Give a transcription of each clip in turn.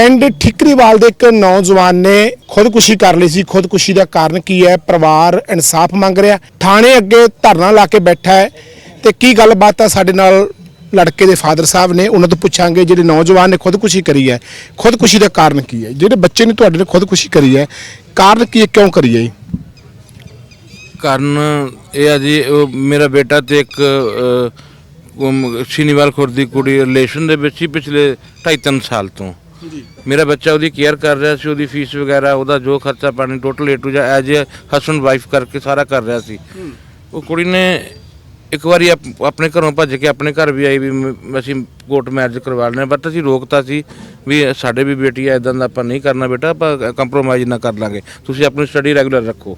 ਪਿੰਡ ਠਿਕਰੀਵਾਲ ਦੇ ਇੱਕ ਨੌਜਵਾਨ ਨੇ ਖੁਦਕੁਸ਼ੀ ਕਰ ਲਈ ਸੀ। ਖੁਦਕੁਸ਼ੀ ਦਾ ਕਾਰਨ ਕੀ ਹੈ? ਪਰਿਵਾਰ ਇਨਸਾਫ ਮੰਗ ਰਿਹਾ। ਥਾਣੇ ਅੱਗੇ ਧਰਨਾ ਲਾ ਕੇ ਬੈਠਾ ਹੈ। ਤੇ ਕੀ ਗੱਲਬਾਤ ਆ ਸਾਡੇ ਨਾਲ ਲੜਕੇ ਦੇ ਫਾਦਰ ਸਾਹਿਬ ਨੇ? ਉਹਨਾਂ ਤੋਂ ਪੁੱਛਾਂਗੇ। ਜਿਹੜੇ ਨੌਜਵਾਨ ਨੇ ਖੁਦਕੁਸ਼ੀ ਕਰੀ ਹੈ ਖੁਦਕੁਸ਼ੀ ਦਾ ਕਾਰਨ ਕੀ ਹੈ? ਜਿਹੜੇ ਬੱਚੇ ਨੇ ਤੁਹਾਡੇ ਨੇ ਖੁਦਕੁਸ਼ੀ ਕਰੀ ਹੈ ਕਾਰਨ ਕੀ ਹੈ? ਕਿਉਂ ਕਰੀ ਹੈ ਜੀ? ਕਾਰਨ ਇਹ ਆ ਜੀ ਉਹ ਮੇਰਾ ਬੇਟਾ ਤੇ ਇੱਕ ਅ, ਉਹ ਸ਼ੀਨੀਵਾਲ ਖੁਰ ਦੀ ਕੁੜੀ ਰਿਲੇਸ਼ਨ ਦੇ ਵਿੱਚ ਹੀ ਪਿਛਲੇ 2.5 ਸਾਲ ਤੋਂ। ਮੇਰਾ ਬੱਚਾ ਉਹਦੀ ਕੇਅਰ ਕਰ ਰਿਹਾ ਸੀ ਉਹਦੀ ਫੀਸ ਵਗੈਰਾ ਉਹਦਾ ਜੋ ਖਰਚਾ ਪਾਣੀ ਟੋਟਲ ਏ ਟੂ ਜਾਂ ਐਜ ਹਸਬੰਡ ਵਾਈਫ ਕਰਕੇ ਸਾਰਾ ਕਰ ਰਿਹਾ ਸੀ। ਉਹ ਕੁੜੀ ਨੇ ਇੱਕ ਵਾਰੀ ਆਪ- ਆਪਣੇ ਘਰੋਂ ਭੱਜ ਕੇ ਆਪਣੇ ਘਰ ਵੀ ਆਈ ਵੀ ਮ- ਅਸੀਂ ਕੋਰਟ ਮੈਰਿਜ ਕਰਵਾ ਲੈਣੇ ਬਟ ਅਸੀਂ ਰੋਕਤਾ ਸੀ ਵੀ ਸਾਡੇ ਵੀ ਬੇਟੀ ਹੈ ਇਦਾਂ ਦਾ ਆਪਾਂ ਨਹੀਂ ਕਰਨਾ ਬੇਟਾ ਆਪਾਂ ਕੰਪਰੋਮਾਈਜ਼ ਨਾ ਕਰ ਲਾਂਗੇ। ਤੁਸੀਂ ਆਪਣੀ ਸਟੱਡੀ ਰੈਗੂਲਰ ਰੱਖੋ।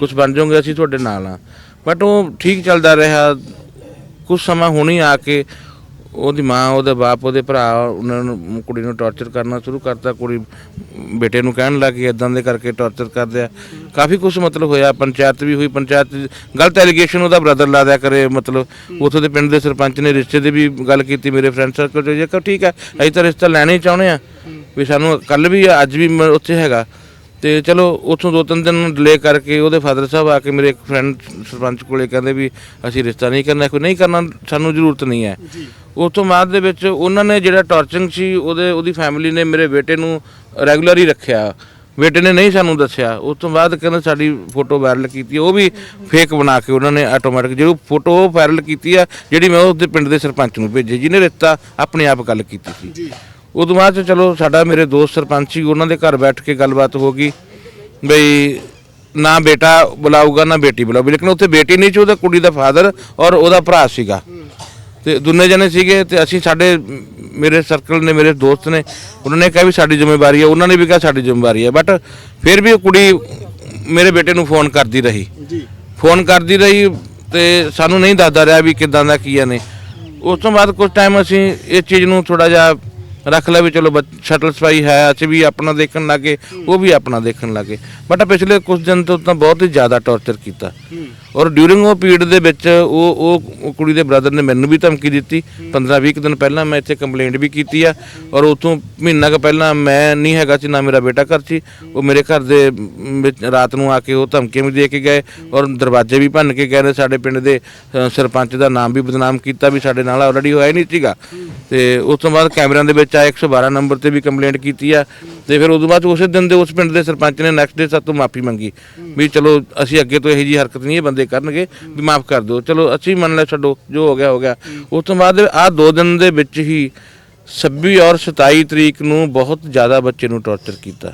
ਕੁਝ ਬਣ ਜਾਓਗੇ ਅਸੀਂ ਤੁਹਾਡੇ ਨਾਲ ਆ ਬਟ ਉਹ ਠੀਕ ਚੱਲਦਾ ਰਿਹਾ। ਕੁਝ ਸਮਾਂ ਹੁਣੀ ਆ ਕੇ ਉਹਦੀ ਮਾਂ, ਉਹਦੇ ਬਾਪ, ਉਹਦੇ ਭਰਾ, ਉਹਨਾਂ ਨੂੰ, ਕੁੜੀ ਨੂੰ ਟੌਰਚਰ ਕਰਨਾ ਸ਼ੁਰੂ ਕਰਤਾ। ਕੁੜੀ ਬੇਟੇ ਨੂੰ ਕਹਿਣ ਲੱਗੀ ਇਦਾਂ ਦੇ ਕਰਕੇ ਟੌਰਚਰ ਕਰਦੇ ਆ। ਕਾਫੀ ਕੁਝ ਮਤਲਬ ਹੋਇਆ, ਪੰਚਾਇਤ ਵੀ ਹੋਈ, ਪੰਚਾਇਤ ਗਲਤ ਐਲੀਗੇਸ਼ਨ ਉਹਦਾ ਬ੍ਰਦਰ ਲਾ ਦਿਆ ਕਰੇ, ਮਤਲਬ ਉਥੋਂ ਦੇ ਪਿੰਡ ਦੇ ਸਰਪੰਚ ਨੇ ਰਿਸ਼ਤੇ ਦੀ ਵੀ ਗੱਲ ਕੀਤੀ, ਮੇਰੇ ਫਰੈਂਡ ਸਰਕਲ 'ਚ। ਜੇ ਠੀਕ ਹੈ, ਅਸੀਂ ਤਾਂ ਰਿਸ਼ਤਾ ਲੈਣਾ ਹੀ ਚਾਹੁੰਦੇ ਆ ਵੀ ਸਾਨੂੰ ਕੱਲ ਵੀ ਅੱਜ ਵੀ ਮੈਂ ਉੱਥੇ ਹੈਗਾ। ਤੇ ਚਲੋ ਉੱਥੋਂ ਦੋ ਤਿੰਨ ਦਿਨ ਡਿਲੇ ਕਰਕੇ ਉਹਦੇ ਫਾਦਰ ਸਾਹਿਬ ਆ ਕੇ ਮੇਰੇ ਇੱਕ ਫਰੈਂਡ ਸਰਪੰਚ ਕੋਲੇ ਕਹਿੰਦੇ ਵੀ ਅਸੀਂ ਰਿਸ਼ਤਾ ਨਹੀਂ ਕਰਨਾ ਕੋਈ ਨਹੀਂ ਕਰਨਾ ਸਾਨੂੰ ਜ਼ਰੂਰਤ ਨਹੀਂ ਹੈ। ਉਸ ਤੋਂ ਬਾਅਦ ਦੇ ਵਿੱਚ ਉਹਨਾਂ ਨੇ ਜਿਹੜਾ ਟੌਰਚਰਿੰਗ ਸੀ ਉਹਦੇ ਉਹਦੀ ਫੈਮਿਲੀ ਨੇ ਮੇਰੇ ਬੇਟੇ ਨੂੰ ਰੈਗੂਲਰ ਹੀ ਰੱਖਿਆ। ਬੇਟੇ ਨੇ ਨਹੀਂ ਸਾਨੂੰ ਦੱਸਿਆ। ਉਸ ਤੋਂ ਬਾਅਦ ਕਹਿੰਦੇ ਸਾਡੀ ਫੋਟੋ ਵਾਇਰਲ ਕੀਤੀ ਉਹ ਵੀ ਫੇਕ ਬਣਾ ਕੇ ਉਹਨਾਂ ਨੇ ਆਟੋਮੈਟਿਕ ਜਿਹੜੀ ਫੋਟੋ ਵਾਇਰਲ ਕੀਤੀ ਆ ਜਿਹੜੀ ਮੈਂ ਉਹਦੇ ਪਿੰਡ ਦੇ ਸਰਪੰਚ ਨੂੰ ਭੇਜੀ ਜਿਹਨੇ ਰਿਸ਼ਤਾ ਆਪਣੇ ਆਪ ਗੱਲ ਕੀਤੀ ਸੀ। ਉਦੋਂ ਬਾਅਦ 'ਚ ਚਲੋ ਸਾਡਾ ਮੇਰੇ ਦੋਸਤ ਸਰਪੰਚ ਸੀ ਉਹਨਾਂ ਦੇ ਘਰ ਬੈਠ ਕੇ ਗੱਲਬਾਤ ਹੋ ਗਈ ਬਈ ਨਾ ਬੇਟਾ ਬੁਲਾਊਗਾ ਨਾ ਬੇਟੀ ਬੁਲਾਊਗੀ ਲੇਕਿਨ ਉੱਥੇ ਬੇਟੀ ਨਹੀਂ ਸੀ ਉਹਦਾ ਕੁੜੀ ਦਾ ਫਾਦਰ ਔਰ ਉਹਦਾ ਭਰਾ ਸੀਗਾ। ਤੇ ਦੋਨੇ ਜਣੇ ਸੀਗੇ ਤੇ ਅਸੀਂ ਸਾਡੇ ਮੇਰੇ ਸਰਕਲ ਨੇ ਮੇਰੇ ਦੋਸਤ ਨੇ ਉਹਨਾਂ ਨੇ ਕਿਹਾ ਵੀ ਸਾਡੀ ਜ਼ਿੰਮੇਵਾਰੀ ਹੈ ਉਹਨਾਂ ਨੇ ਵੀ ਕਿਹਾ ਸਾਡੀ ਜ਼ਿੰਮੇਵਾਰੀ ਹੈ। ਬਟ ਫਿਰ ਵੀ ਉਹ ਕੁੜੀ ਮੇਰੇ ਬੇਟੇ ਨੂੰ ਫੋਨ ਕਰਦੀ ਰਹੀ। ਜੀ। ਫੋਨ ਕਰਦੀ ਰਹੀ ਤੇ ਸਾਨੂੰ ਨਹੀਂ ਦੱਸਦਾ ਰਿਹਾ ਵੀ ਕਿਦਾਂ ਦਾ ਕੀ ਆ ਨੇ ਉਸ ਤੋਂ ਬਾਅਦ ਕੁਝ ਟਾਈਮ ਅਸੀਂ ਇਸ ਚੀਜ਼ ਨੂੰ ਥੋੜਾ ਜਿਹਾ ਰੱਖ ਲਿਆ ਵੀ ਚਲੋ ਸ਼ਟਲ ਸਫ਼ਾਈ ਹੈ ਅਸੀਂ ਵੀ ਆਪਣਾ ਦੇਖਣ ਲੱਗੇ ਉਹ ਵੀ ਆਪਣਾ ਦੇਖਣ ਲੱਗੇ ਬਟ ਪਿਛਲੇ ਕੁਝ ਦਿਨ ਤੋਂ ਤਾਂ ਬਹੁਤ ਹੀ ਜ਼ਿਆਦਾ ਟੌਰਚਰ ਕੀਤਾ। ਔਰ ਡਿਊਰਿੰਗ ਉਹ ਪੀਰੀਅਡ ਦੇ ਵਿੱਚ ਉਹ ਉਹ ਕੁੜੀ ਦੇ ਬ੍ਰਦਰ ਨੇ ਮੈਨੂੰ ਵੀ ਧਮਕੀ ਦਿੱਤੀ। 15 20 ਦਿਨ ਪਹਿਲਾਂ ਮੈਂ ਇੱਥੇ ਕੰਪਲੇਂਟ ਵੀ ਕੀਤੀ ਆ। ਔਰ ਉਤੋਂ ਮਹੀਨਾ ਕੁ ਪਹਿਲਾਂ ਮੈਂ ਨਹੀਂ ਹੈਗਾ ਸੀ ਨਾ ਮੇਰਾ ਬੇਟਾ ਘਰ ਸੀ। ਉਹ ਮੇਰੇ ਘਰ ਦੇ ਵਿੱਚ ਰਾਤ ਨੂੰ ਆ ਕੇ ਉਹ ਧਮਕੀਆਂ ਵੀ ਦੇ ਕੇ ਗਏ ਔਰ ਦਰਵਾਜ਼ੇ ਵੀ ਭੰਨ ਕੇ ਗਏ ਨੇ। ਸਾਡੇ ਪਿੰਡ ਦੇ ਸਰਪੰਚ ਦਾ ਨਾਮ ਵੀ ਬਦਨਾਮ ਕੀਤਾ ਵੀ ਸਾਡੇ ਨਾਲ ਆਲਰੇਡੀ ਹੋਇਆ ਨਹੀਂ ਸੀਗਾ। ਤੇ ਉਸ ਤੋਂ ਬਾਅਦ ਕੈਮਰਿਆਂ ਦੇ ਵਿੱਚ ਆ 112 ਨੰਬਰ ਤੇ ਵੀ ਕੰਪਲੇਂਟ ਕੀਤੀ ਆ ਤੇ ਫਿਰ ਉਦੋਂ ਬਾਅਦ ਉਸੇ ਦਿਨ ਦੇ ਉਸ ਪਿੰਡ ਦੇ ਸਰਪੰਚ ਨੇ ਨੈਕਸਟ ਡੇ ਸਾਤੋਂ ਮਾਫੀ ਮੰਗੀ ਵੀ ਚਲੋ ਅਸੀਂ ਅੱਗੇ ਤੋਂ ਇਹੋ ਜੀ ਹਰਕਤ ਨਹੀਂ ਇਹ ਬੰਦੇ ਕਰਨਗੇ, ਵੀ ਮਾਫ ਕਰ ਦਿਓ। ਚਲੋ ਅਸੀਂ ਮੰਨ ਲੈ ਛੱਡੋ, ਜੋ ਹੋ ਗਿਆ ਹੋ ਗਿਆ। ਉਸ ਤੋਂ ਬਾਅਦ ਆ ਦੋ ਦਿਨ ਦੇ ਵਿੱਚ ਹੀ 26 ਔਰ 27 ਤਰੀਕ ਨੂੰ ਬਹੁਤ ਜ਼ਿਆਦਾ ਬੱਚੇ ਨੂੰ ਟੌਰਚਰ ਕੀਤਾ।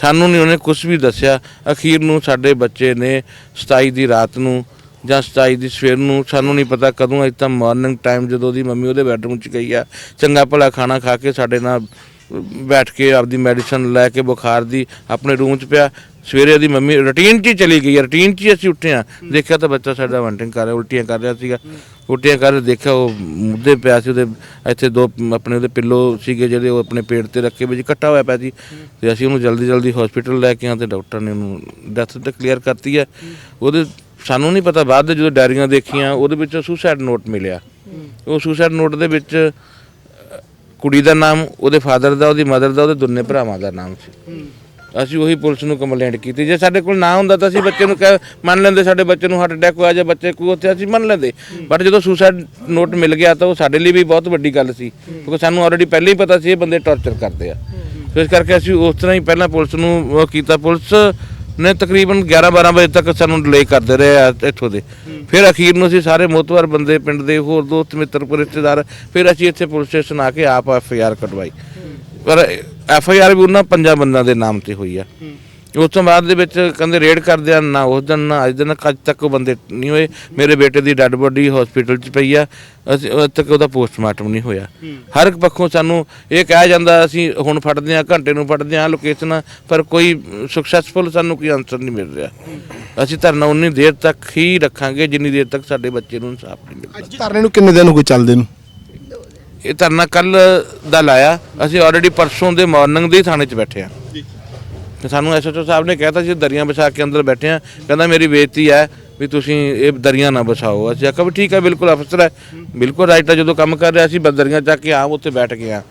ਸਾਨੂੰ ਨਹੀਂ ਉਹਨੇ ਕੁਝ ਵੀ ਦੱਸਿਆ। ਅਖੀਰ ਨੂੰ ਸਾਡੇ ਬੱਚੇ ਨੇ 27 ਦੀ ਰਾਤ ਨੂੰ ਜਾਂ 27 ਦੀ ਸਵੇਰ ਨੂੰ ਸਾਨੂੰ ਨਹੀਂ ਪਤਾ ਕਦੋਂ ਅਜ ਤਾਂ ਮਾਰਨਿੰਗ ਟਾਈਮ ਜਦੋਂ ਉਹਦੀ ਮੰਮੀ ਉਹਦੇ ਬੈਡਰੂਮ 'ਚ ਗਈ ਆ ਚੰਗਾ ਭਲਾ ਖਾਣਾ ਖਾ ਕੇ ਸਾਡੇ ਨਾਲ ਬੈਠ ਕੇ ਆਪਦੀ ਮੈਡੀਸਨ ਲੈ ਕੇ ਬੁਖਾਰ ਦੀ ਆਪਣੇ ਰੂਮ 'ਚ ਪਿਆ। ਸਵੇਰੇ ਉਹਦੀ ਮੰਮੀ ਰੁਟੀਨ 'ਚ ਹੀ ਚਲੀ ਗਈ ਰੁਟੀਨ 'ਚ ਹੀ ਅਸੀਂ ਉੱਠੇ ਆ। ਦੇਖਿਆ ਤਾਂ ਬੱਚਾ ਸਾਡਾ ਵੰਟਿੰਗ ਕਰ ਰਿਹਾ ਉਲਟੀਆਂ ਕਰ ਰਿਹਾ ਸੀਗਾ। ਉਲਟੀਆਂ ਕਰ ਰਿਹਾ, ਦੇਖਿਆ ਉਹ ਮੁੱਦੇ ਪਿਆ ਸੀ ਉਹਦੇ ਇੱਥੇ ਦੋ ਆਪਣੇ ਉਹਦੇ ਪਿੱਲੋ ਸੀਗੇ ਜਿਹੜੇ ਉਹ ਆਪਣੇ ਪੇਟ ਤੇ ਰੱਖੇ ਵਿੱਚ ਇਕੱਠਾ ਹੋਇਆ ਪਿਆ ਸੀ। ਤੇ ਅਸੀਂ ਉਹਨੂੰ ਜਲਦੀ ਜਲਦੀ ਹਸਪੀਟਲ ਲੈ ਕੇ ਆ ਤੇ ਡਾਕਟਰ ਨੇ ਉਹਨੂੰ ਡੈਥ ਤੇ ਕਲੀਅਰ ਕਰਤੀ ਹੈ ਉਹਦੇ ਸਾਨੂੰ ਨਹੀਂ ਪਤਾ, ਬਾਅਦ ਦੇ ਜਦੋਂ ਡਾਇਰੀਆਂ ਦੇਖੀਆਂ, ਉਹਦੇ ਵਿੱਚ ਸੁਸਾਈਡ ਨੋਟ ਮਿਲਿਆ। ਉਹ ਸੁਸਾਈਡ ਨੋਟ ਦੇ ਵਿੱਚ, ਕੁੜੀ ਦਾ ਨਾਮ, ਉਹਦੇ ਫਾਦਰ ਦਾ, ਉਹਦੀ ਮਦਰ ਦਾ, ਉਹਦੇ ਦੋਨੇ ਭਰਾਵਾਂ ਦਾ ਨਾਮ ਸੀ। ਅਸੀਂ ਉਹੀ ਪੁਲਿਸ ਨੂੰ ਕੰਪਲੇਂਟ ਕੀਤੀ। ਜੇ ਸਾਡੇ ਕੋਲ ਨਾ ਹੁੰਦਾ ਤਾਂ ਅਸੀਂ ਬੱਚੇ ਨੂੰ ਕਹਿ, ਮੰਨ ਲੈਂਦੇ, ਸਾਡੇ ਬੱਚੇ ਨੂੰ ਹਾਰਟ ਅਟੈਕ ਹੋਇਆ ਜਾਂ ਬੱਚੇ ਕੋਈ ਉੱਥੇ, ਅਸੀਂ ਮੰਨ ਲੈਂਦੇ। ਬਟ ਜਦੋਂ ਸੁਸਾਈਡ ਨੋਟ ਮਿਲ ਗਿਆ ਤਾਂ ਉਹ ਸਾਡੇ ਲਈ ਵੀ ਬਹੁਤ ਵੱਡੀ ਗੱਲ ਸੀ। ਕਿਉਂਕਿ ਸਾਨੂੰ ਆਲਰੇਡੀ ਪਹਿਲਾਂ ਹੀ ਪਤਾ ਸੀ ਇਹ ਬੰਦੇ ਟੌਰਚਰ ਕਰਦੇ ਆ। ਸੋ ਇਸ ਕਰਕੇ ਅਸੀਂ ਉਸ ਤਰ੍ਹਾਂ ਹੀ ਪਹਿਲਾਂ ਪੁਲਿਸ ਨੂੰ, ਉਹ ਕੀਤਾ। ਪੁਲਿਸ ਨੇ ਤਕਰੀਬਨ 11 12 ਵਜੇ ਤੱਕ ਸਾਨੂੰ ਡਿਲੇ ਕਰਦੇ ਰਹੇ ਆ ਇੱਥੋਂ ਦੇ। ਫਿਰ ਅਖੀਰ ਨੂੰ ਅਸੀਂ ਸਾਰੇ ਮੋਤਵਾਰ ਬੰਦੇ, ਪਿੰਡ ਦੇ ਹੋਰ ਦੋਸਤ, ਮਿੱਤਰ ਰਿਸ਼ਤੇਦਾਰ, ਫਿਰ ਅਸੀਂ ਇੱਥੇ ਪੁਲਿਸ ਸਟੇਸ਼ਨ ਆ ਕੇ ਆਪ ਐਫ ਆਈ ਆਰ ਕਟਵਾਈ। ਪਰ ਐਫ ਆਈ ਆਰ ਵੀ ਉਹਨਾਂ ਪੰਜਾਂ ਬੰਦਿਆਂ ਦੇ ਨਾਮ ਤੇ ਹੋਈ ਆ। ਉਸ ਤੋਂ ਬਾਅਦ ਦੇ ਵਿੱਚ ਕਹਿੰਦੇ ਰੇਡ ਕਰਦੇ ਆ ਨਾ ਉਸ ਦਿਨ ਨਾ ਅੱਜ ਦਿਨ ਅੱਜ ਤੱਕ ਉਹ ਬੰਦੇ ਨਹੀਂ ਹੋਏ। ਮੇਰੇ ਬੇਟੇ ਦੀ ਡੈੱਡ ਬੋਡੀ ਹਸਪੀਟਲ 'ਚ ਪਈ ਆ। ਅਸੀਂ ਅੱਜ ਤੱਕ ਉਹਦਾ ਪੋਸਟਮਾਰਟਮ ਨਹੀਂ ਹੋਇਆ। ਹਰ ਇੱਕ ਪੱਖੋਂ ਸਾਨੂੰ ਇਹ ਕਿਹਾ ਜਾਂਦਾ ਅਸੀਂ ਹੁਣ ਫੜਦੇ ਆ ਘੰਟੇ ਨੂੰ ਫੜਦੇ ਆ ਲੋਕੇਸ਼ਨ ਪਰ ਕੋਈ ਸਕਸੈਸਫੁਲ ਸਾਨੂੰ ਕੋਈ ਆਨਸਰ ਨਹੀਂ ਮਿਲ ਰਿਹਾ। ਅਸੀਂ ਧਰਨਾ ਉਨੀ ਦੇਰ ਤੱਕ ਹੀ ਰੱਖਾਂਗੇ ਜਿੰਨੀ ਦੇਰ ਤੱਕ ਸਾਡੇ ਬੱਚੇ ਨੂੰ ਇਨਸਾਫ ਨਹੀਂ ਮਿਲਦਾ। ਅੱਜ ਧਰਨੇ ਨੂੰ ਕਿੰਨੇ ਦਿਨ ਹੋ ਗਏ ਚੱਲਦੇ ਨੂੰ? ਇਹ ਧਰਨਾ ਕੱਲ ਦਾ ਲਾਇਆ। ਅਸੀਂ ਆਲਰੇਡੀ ਪਰਸੋਂ ਦੇ ਮਾਰਨਿੰਗ ਦੇ ਥਾਣੇ 'ਚ ਬੈਠੇ ਆ ਤੇ ਸਾਨੂੰ ਐਸਐਚਓ ਸਾਹਿਬ ਨੇ ਕਹਿਤਾ ਸੀ ਦਰੀਆਂ ਵਿਛਾ ਕੇ ਅੰਦਰ ਬੈਠੇ ਆ। ਕਹਿੰਦਾ, ਮੇਰੀ ਬੇਇੱਜ਼ਤੀ ਹੈ ਵੀ ਤੁਸੀਂ ਇਹ ਦਰੀਆਂ ਨਾ ਵਿਛਾਓ। ਅਸੀਂ ਆਖਿਆ ਵੀ ਠੀਕ ਹੈ, ਬਿਲਕੁਲ ਅਫਸਰ ਹੈ। ਬਿਲਕੁਲ ਰਾਈਟ ਹੈ, ਜਦੋਂ ਕੰਮ ਕਰ ਰਿਹਾ ਸੀ, ਬਸ ਦਰੀਆਂ ਚੱਕ ਕੇ ਆ ਉੱਥੇ ਬੈਠ ਗਿਆ।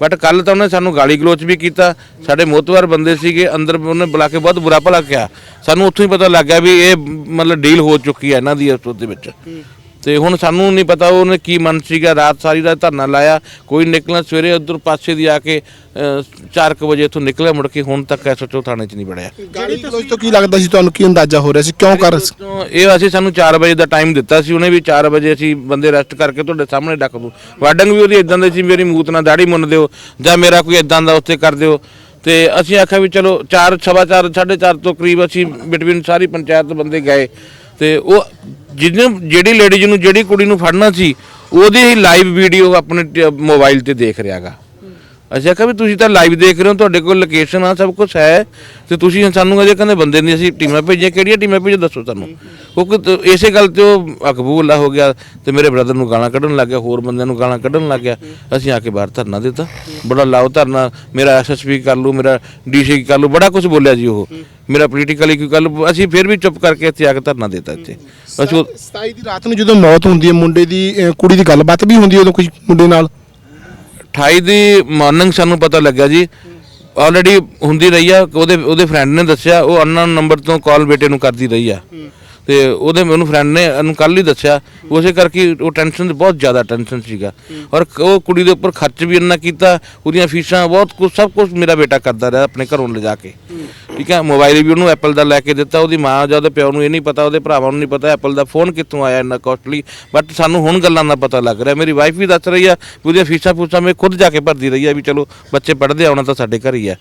ਬਟ ਕੱਲ ਤਾਂ ਉਹਨੇ ਸਾਨੂੰ ਗਾਲੀ ਗਲੋਚ ਵੀ ਕੀਤਾ। ਸਾਡੇ ਮੋਤਵਾਰ ਬੰਦੇ ਸੀਗੇ, ਅੰਦਰ ਉਹਨੇ ਬੁਲਾ ਕੇ ਬਹੁਤ ਬੁਰਾ ਭਲਾ ਕਿਹਾ। ਸਾਨੂੰ ਉੱਥੋਂ ਹੀ ਪਤਾ ਲੱਗ ਗਿਆ ਵੀ ਇਹ ਮਤਲਬ ਡੀਲ ਹੋ ਚੁੱਕੀ ਹੈ ਇਹਨਾਂ ਦੀ ਉਸ ਦੇ ਵਿੱਚ। ਤੇ ਹੁਣ ਸਾਨੂੰ ਨਹੀਂ ਪਤਾ ਉਹਨੇ ਕੀ ਮਨ ਸੀਗਾ ਰਾਤ ਸਾਰੀ ਰਾਤ ਧਰਨਾ ਲਾਇਆ ਕੋਈ ਨਿਕਲਣਾ ਸਵੇਰੇ ਉਧਰ ਪਾਸੇ ਦੀ ਆ ਕੇ 4:00 ਵਜੇ ਇੱਥੋਂ ਨਿਕਲਿਆ ਮੁੜ ਕੇ ਹੁਣ ਤੱਕ ਐਸਐਚਓ ਥਾਣੇ 'ਚ ਨਹੀਂ ਵੜਿਆ। ਗਲੋਚ ਤੋਂ ਕੀ ਲੱਗਦਾ ਸੀ ਤੁਹਾਨੂੰ ਕੀ ਅੰਦਾਜ਼ਾ ਹੋ ਰਿਹਾ ਸੀ ਕਿਉਂ ਕਰ ਤੋਂ ਇਹ ਅਸੀਂ ਸਾਨੂੰ 4 ਵਜੇ ਦਾ ਟਾਈਮ ਦਿੱਤਾ ਸੀ ਉਹਨੇ ਵੀ 4 ਵਜੇ ਅਸੀਂ ਬੰਦੇ ਅਰੈਸਟ ਕਰਕੇ ਤੁਹਾਡੇ ਸਾਹਮਣੇ ਡੱਕ ਦੂ ਵਾਰਡਨ ਵੀ ਉਹਦੀ ਇਦਾਂ ਦੇ ਸੀ ਮੇਰੀ ਮੂਤ ਨਾਲ ਦਾੜੀ ਮੁੰਨ ਦਿਓ ਜਾਂ ਮੇਰਾ ਕੋਈ ਇਦਾਂ ਦਾ ਉੱਤੇ ਕਰ ਦਿਓ। ਤੇ ਅਸੀਂ ਆਖਿਆ ਵੀ ਚਲੋ 4 ਸਵਾ 4 4:30 ਤੋਂ ਕਰੀਬ ਅਸੀਂ ਬਿਟਵੀਨ ਸਾਰੀ ਪੰਚਾਇਤ ਦੇ ਬੰਦੇ ਗਏ। ਤੇ ਉਹ ਜਿਹਨੂੰ ਜਿਹੜੀ ਲੇਡੀਜ਼ ਨੂੰ, ਜਿਹੜੀ ਕੁੜੀ ਨੂੰ ਫੜਨਾ ਸੀ, ਉਹਦੀ ਹੀ ਲਾਈਵ ਵੀਡੀਓ ਆਪਣੇ ਮੋਬਾਈਲ ਤੇ ਦੇਖ ਰਿਹਾਗਾ। ਅਸੀਂ ਆਖਿਆ ਵੀ ਤੁਸੀਂ ਤਾਂ ਲਾਈਵ ਦੇਖ ਰਹੇ ਹੋ, ਤੁਹਾਡੇ ਕੋਲ ਲੋਕੇਸ਼ਨ ਆ, ਸਭ ਕੁਝ ਹੈ। ਤੇ ਤੁਸੀਂ ਸਾਨੂੰ ਅਜੇ ਕਹਿੰਦੇ ਬੰਦੇ ਨਹੀਂ, ਅਸੀਂ ਟੀਮਾਂ ਭੇਜੀਆਂ। ਕਿਹੜੀਆਂ ਟੀਮਾਂ ਭੇਜੋ, ਦੱਸੋ ਸਾਨੂੰ। ਉਹ ਕਿ- ਇਸੇ ਗੱਲ ਤੇ ਉਹ ਅਕਬੂਲਾ ਹੋ ਗਿਆ ਤੇ ਮੇਰੇ ਬ੍ਰਦਰ ਨੂੰ ਗਾਲਾਂ ਕੱਢਣ ਲੱਗ ਗਿਆ, ਹੋਰ ਬੰਦਿਆਂ ਨੂੰ ਗਾਲਾਂ ਕੱਢਣ ਲੱਗ ਗਿਆ। ਅਸੀਂ ਆ ਕੇ ਬਾਹਰ ਧਰਨਾ ਦਿੱਤਾ। ਬੜਾ ਲਾਓ ਧਰਨਾ, ਮੇਰਾ ਐਸਐਸਪੀ ਕਰ ਲੂ ਮੇਰਾ ਡੀਸੀ ਕਰ ਲੂ ਬੜਾ ਕੁਝ ਬੋਲਿਆ ਜੀ ਉਹ। ਮੇਰਾ ਪੋਲੀਟੀਕਲੀ ਕੋਈ ਗੱਲ ਅਸੀਂ ਫਿਰ ਵੀ ਚੁੱਪ ਕਰਕੇ ਇੱਥੇ ਆ ਕੇ ਧਰਨਾ ਦਿੱਤਾ ਇੱਥੇ। ਅਸੀਂ 27 ਦੀ ਰਾਤ ਨੂੰ ਜਦੋਂ ਮੌਤ ਹੁੰਦੀ ਹੈ, ਮੁੰਡੇ ਦੀ ਕੁੜੀ ਦੀ ਗੱਲਬਾਤ ਵੀ ਹੁੰਦੀ ਹੈ ਉਦੋਂ ਕੁਝ ਮੁੰਡੇ ਨਾਲ? 28 ਦੀ ਮਾਰਨਿੰਗ ਸਾਨੂੰ ਪਤਾ ਲੱਗਾ ਜੀ। ਆਲਰੇਡੀ ਹੁੰਦੀ ਰਹੀ ਆ, ਉਹਦੇ ਉਹਦੇ ਫਰੈਂਡ ਨੇ ਦੱਸਿਆ, ਉਹ ਅਨਨੋਨ ਨੰਬਰ ਤੋਂ ਕਾਲ ਬੇਟੇ ਨੂੰ ਕਰਦੀ ਰਹੀ ਆ। ਤੇ ਉਹਦੇ ਮੈਨੂੰ ਫਰੈਂਡ ਨੇ ਉਹਨੂੰ ਕੱਲ ਹੀ ਦੱਸਿਆ ਉਸੇ ਕਰਕੇ ਉਹ ਟੈਨਸ਼ਨ ਬਹੁਤ ਜ਼ਿਆਦਾ ਟੈਨਸ਼ਨ ਸੀਗਾ। ਔਰ ਉਹ ਕੁੜੀ ਦੇ ਉੱਪਰ ਖਰਚ ਵੀ ਇੰਨਾ ਕੀਤਾ ਉਹਦੀਆਂ ਫੀਸਾਂ ਬਹੁਤ ਕੁਝ ਸਭ ਕੁਝ ਮੇਰਾ ਬੇਟਾ ਕਰਦਾ ਰਿਹਾ ਆਪਣੇ ਘਰੋਂ ਲਿਜਾ ਕੇ। ਠੀਕ ਹੈ ਮੋਬਾਈਲ ਵੀ ਉਹਨੂੰ ਐਪਲ ਦਾ ਲੈ ਕੇ ਦਿੱਤਾ ਉਹਦੀ ਮਾਂ ਜਾਂ ਉਹਦੇ ਪਿਓ ਨੂੰ ਇਹ ਨਹੀਂ ਪਤਾ ਉਹਦੇ ਭਰਾਵਾਂ ਨੂੰ ਨਹੀਂ ਪਤਾ ਐਪਲ ਦਾ ਫੋਨ ਕਿੱਥੋਂ ਆਇਆ ਇੰਨਾ ਕਾਸਟਲੀ ਬਟ ਸਾਨੂੰ ਹੁਣ ਗੱਲਾਂ ਦਾ ਪਤਾ ਲੱਗ ਰਿਹਾ। ਮੇਰੀ ਵਾਈਫ ਵੀ ਦੱਸ ਰਹੀ ਆ ਉਹਦੀਆਂ ਫੀਸਾਂ ਫੂਸਾਂ ਮੈਂ ਖੁਦ ਜਾ ਕੇ ਭਰਦੀ ਰਹੀ ਆ ਵੀ ਚਲੋ ਬੱਚੇ ਪੜ੍ਹਦੇ ਆਉਣਾ ਤਾਂ ਸਾਡੇ ਘਰ ਹੀ ਆ।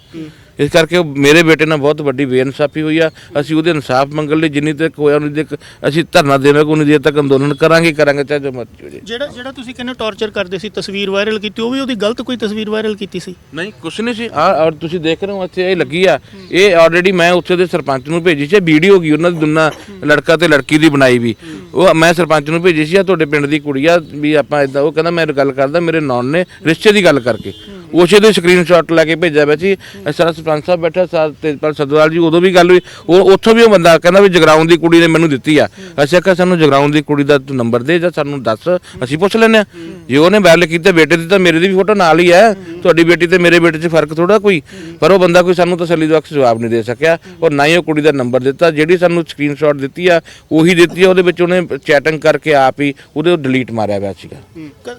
ਇਸ ਕਰਕੇ ਉਹ ਮੇਰੇ ਬੇਟੇ ਨਾਲ ਬਹੁਤ ਵੱਡੀ ਬੇਇਨਸਾਫੀ ਹੋਈ ਆ। ਅਸੀਂ ਉਹਦੇ ਇਨਸਾਫ ਮੰਗਣ ਲਈ ਜਿੰਨੀ ਤੱਕ ਹੋਇਆ ਉਨੀ ਤੱਕ ਅਸੀਂ ਧਰਨਾ ਦੇਵਾਂਗੇ ਉਨੀ ਦੇਰ ਤੱਕ ਅੰਦੋਲਨ ਕਰਾਂਗੇ ਕਰਾਂਗੇ ਚਾਹੇ ਜੋ ਮਰਜ਼ੀ ਹੋ ਜਾਏ ਜਿਹੜਾ ਜਿਹੜਾ ਤੁਸੀਂ ਕਹਿੰਦੇ ਟੌਰਚਰ ਕਰਦੇ ਸੀ ਤਸਵੀਰ ਵਾਇਰਲ ਕੀਤੀ ਉਹ ਵੀ ਉਹਦੀ ਗਲਤ ਕੋਈ ਤਸਵੀਰ ਵਾਇਰਲ ਕੀਤੀ ਸੀ? ਨਹੀਂ ਕੁਛ ਨਹੀਂ ਸੀ। ਆ ਔਰ ਤੁਸੀਂ ਦੇਖ ਰਹੇ ਹੋ ਇੱਥੇ ਇਹ ਲੱਗੀ ਆ। ਇਹ ਆਲਰੇਡੀ ਮੈਂ ਉੱਥੇ ਦੇ ਸਰਪੰਚ ਨੂੰ ਭੇਜੀ ਸੀ ਵੀਡੀਓ ਗਈ ਉਹਨਾਂ ਦੀ ਦੋਨਾਂ ਲੜਕਾ ਤੇ ਲੜਕੀ ਦੀ ਬਣਾਈ ਵੀ। ਉਹ ਮੈਂ ਸਰਪੰਚ ਨੂੰ ਭੇਜੀ ਸੀ ਆ ਤੁਹਾਡੇ ਪਿੰਡ ਦੀ ਕੁੜੀ ਆ ਵੀ ਆਪਾਂ ਇਦਾਂ ਉਹ ਕਹਿੰਦਾ ਮੈਂ ਗੱਲ ਕਰਦਾ ਮੇਰੇ ਨੌਨ ਨੇ ਰਿਸ਼ਤੇ ਦੀ ਗੱਲ ਕਰਕੇ। ਉਸੇ ਦੇ ਸਕਰੀਨਸ਼ਾਟ ਲੈ ਕੇ ਭੇਜਿਆ ਪਿਆ ਸੀ ਇਸ ਸਰਪੰਚ ਸਾਹਿਬ ਬੈਠਾ, ਸਰ ਤੇਜਪਾਲ ਸਦਵਾਲ ਜੀ ਉਦੋਂ ਵੀ ਗੱਲ ਹੋਈ। ਉਹ ਉੱਥੋਂ ਵੀ ਉਹ ਬੰਦਾ ਕਹਿੰਦਾ ਵੀ ਜਗਰਾਉਂ ਦੀ ਕੁੜੀ ਨੇ ਮੈਨੂੰ ਦਿੱਤੀ ਆ। ਅਸੀਂ ਆਖਿਆ, ਸਾਨੂੰ ਜਗਰਾਉਂ ਦੀ ਕੁੜੀ ਦਾ ਤੂੰ ਨੰਬਰ ਦੇ ਜਾਂ ਸਾਨੂੰ ਦੱਸ, ਅਸੀਂ ਪੁੱਛ ਲੈਨੇ ਆ। ਜੇ ਉਹਨੇ ਵੈਲ ਕੀਤਾ ਬੇਟੇ ਦੀ ਤਾਂ ਮੇਰੇ ਦੀ ਵੀ ਫੋਟੋ ਨਾਲ ਹੀ ਹੈ। ਤੁਹਾਡੀ ਬੇਟੀ ਤੇ ਮੇਰੇ ਬੇਟੇ 'ਚ ਫ਼ਰਕ ਥੋੜਾ ਕੋਈ। ਪਰ ਉਹ ਬੰਦਾ ਕੋਈ ਸਾਨੂੰ ਤਸੱਲੀ ਦਾ ਜਵਾਬ ਨਹੀਂ ਦੇ ਸਕਿਆ ਔਰ ਨਾ ਹੀ ਉਹ ਕੁੜੀ ਦਾ ਨੰਬਰ ਦਿੱਤਾ। ਜਿਹੜੀ ਸਾਨੂੰ ਸਕਰੀਨਸ਼ਾਟ ਦਿੱਤੀ ਆ, ਉਹੀ ਦਿੱਤੀ ਆ। ਉਹਦੇ ਵਿੱਚ ਉਹਨੇ ਚੈਟਿੰਗ ਕਰਕੇ ਆਪ ਹੀ ਉਹਦੇ ਡਿਲੀਟ ਮਾਰਿਆ ਹੋਇਆ ਸੀਗਾ।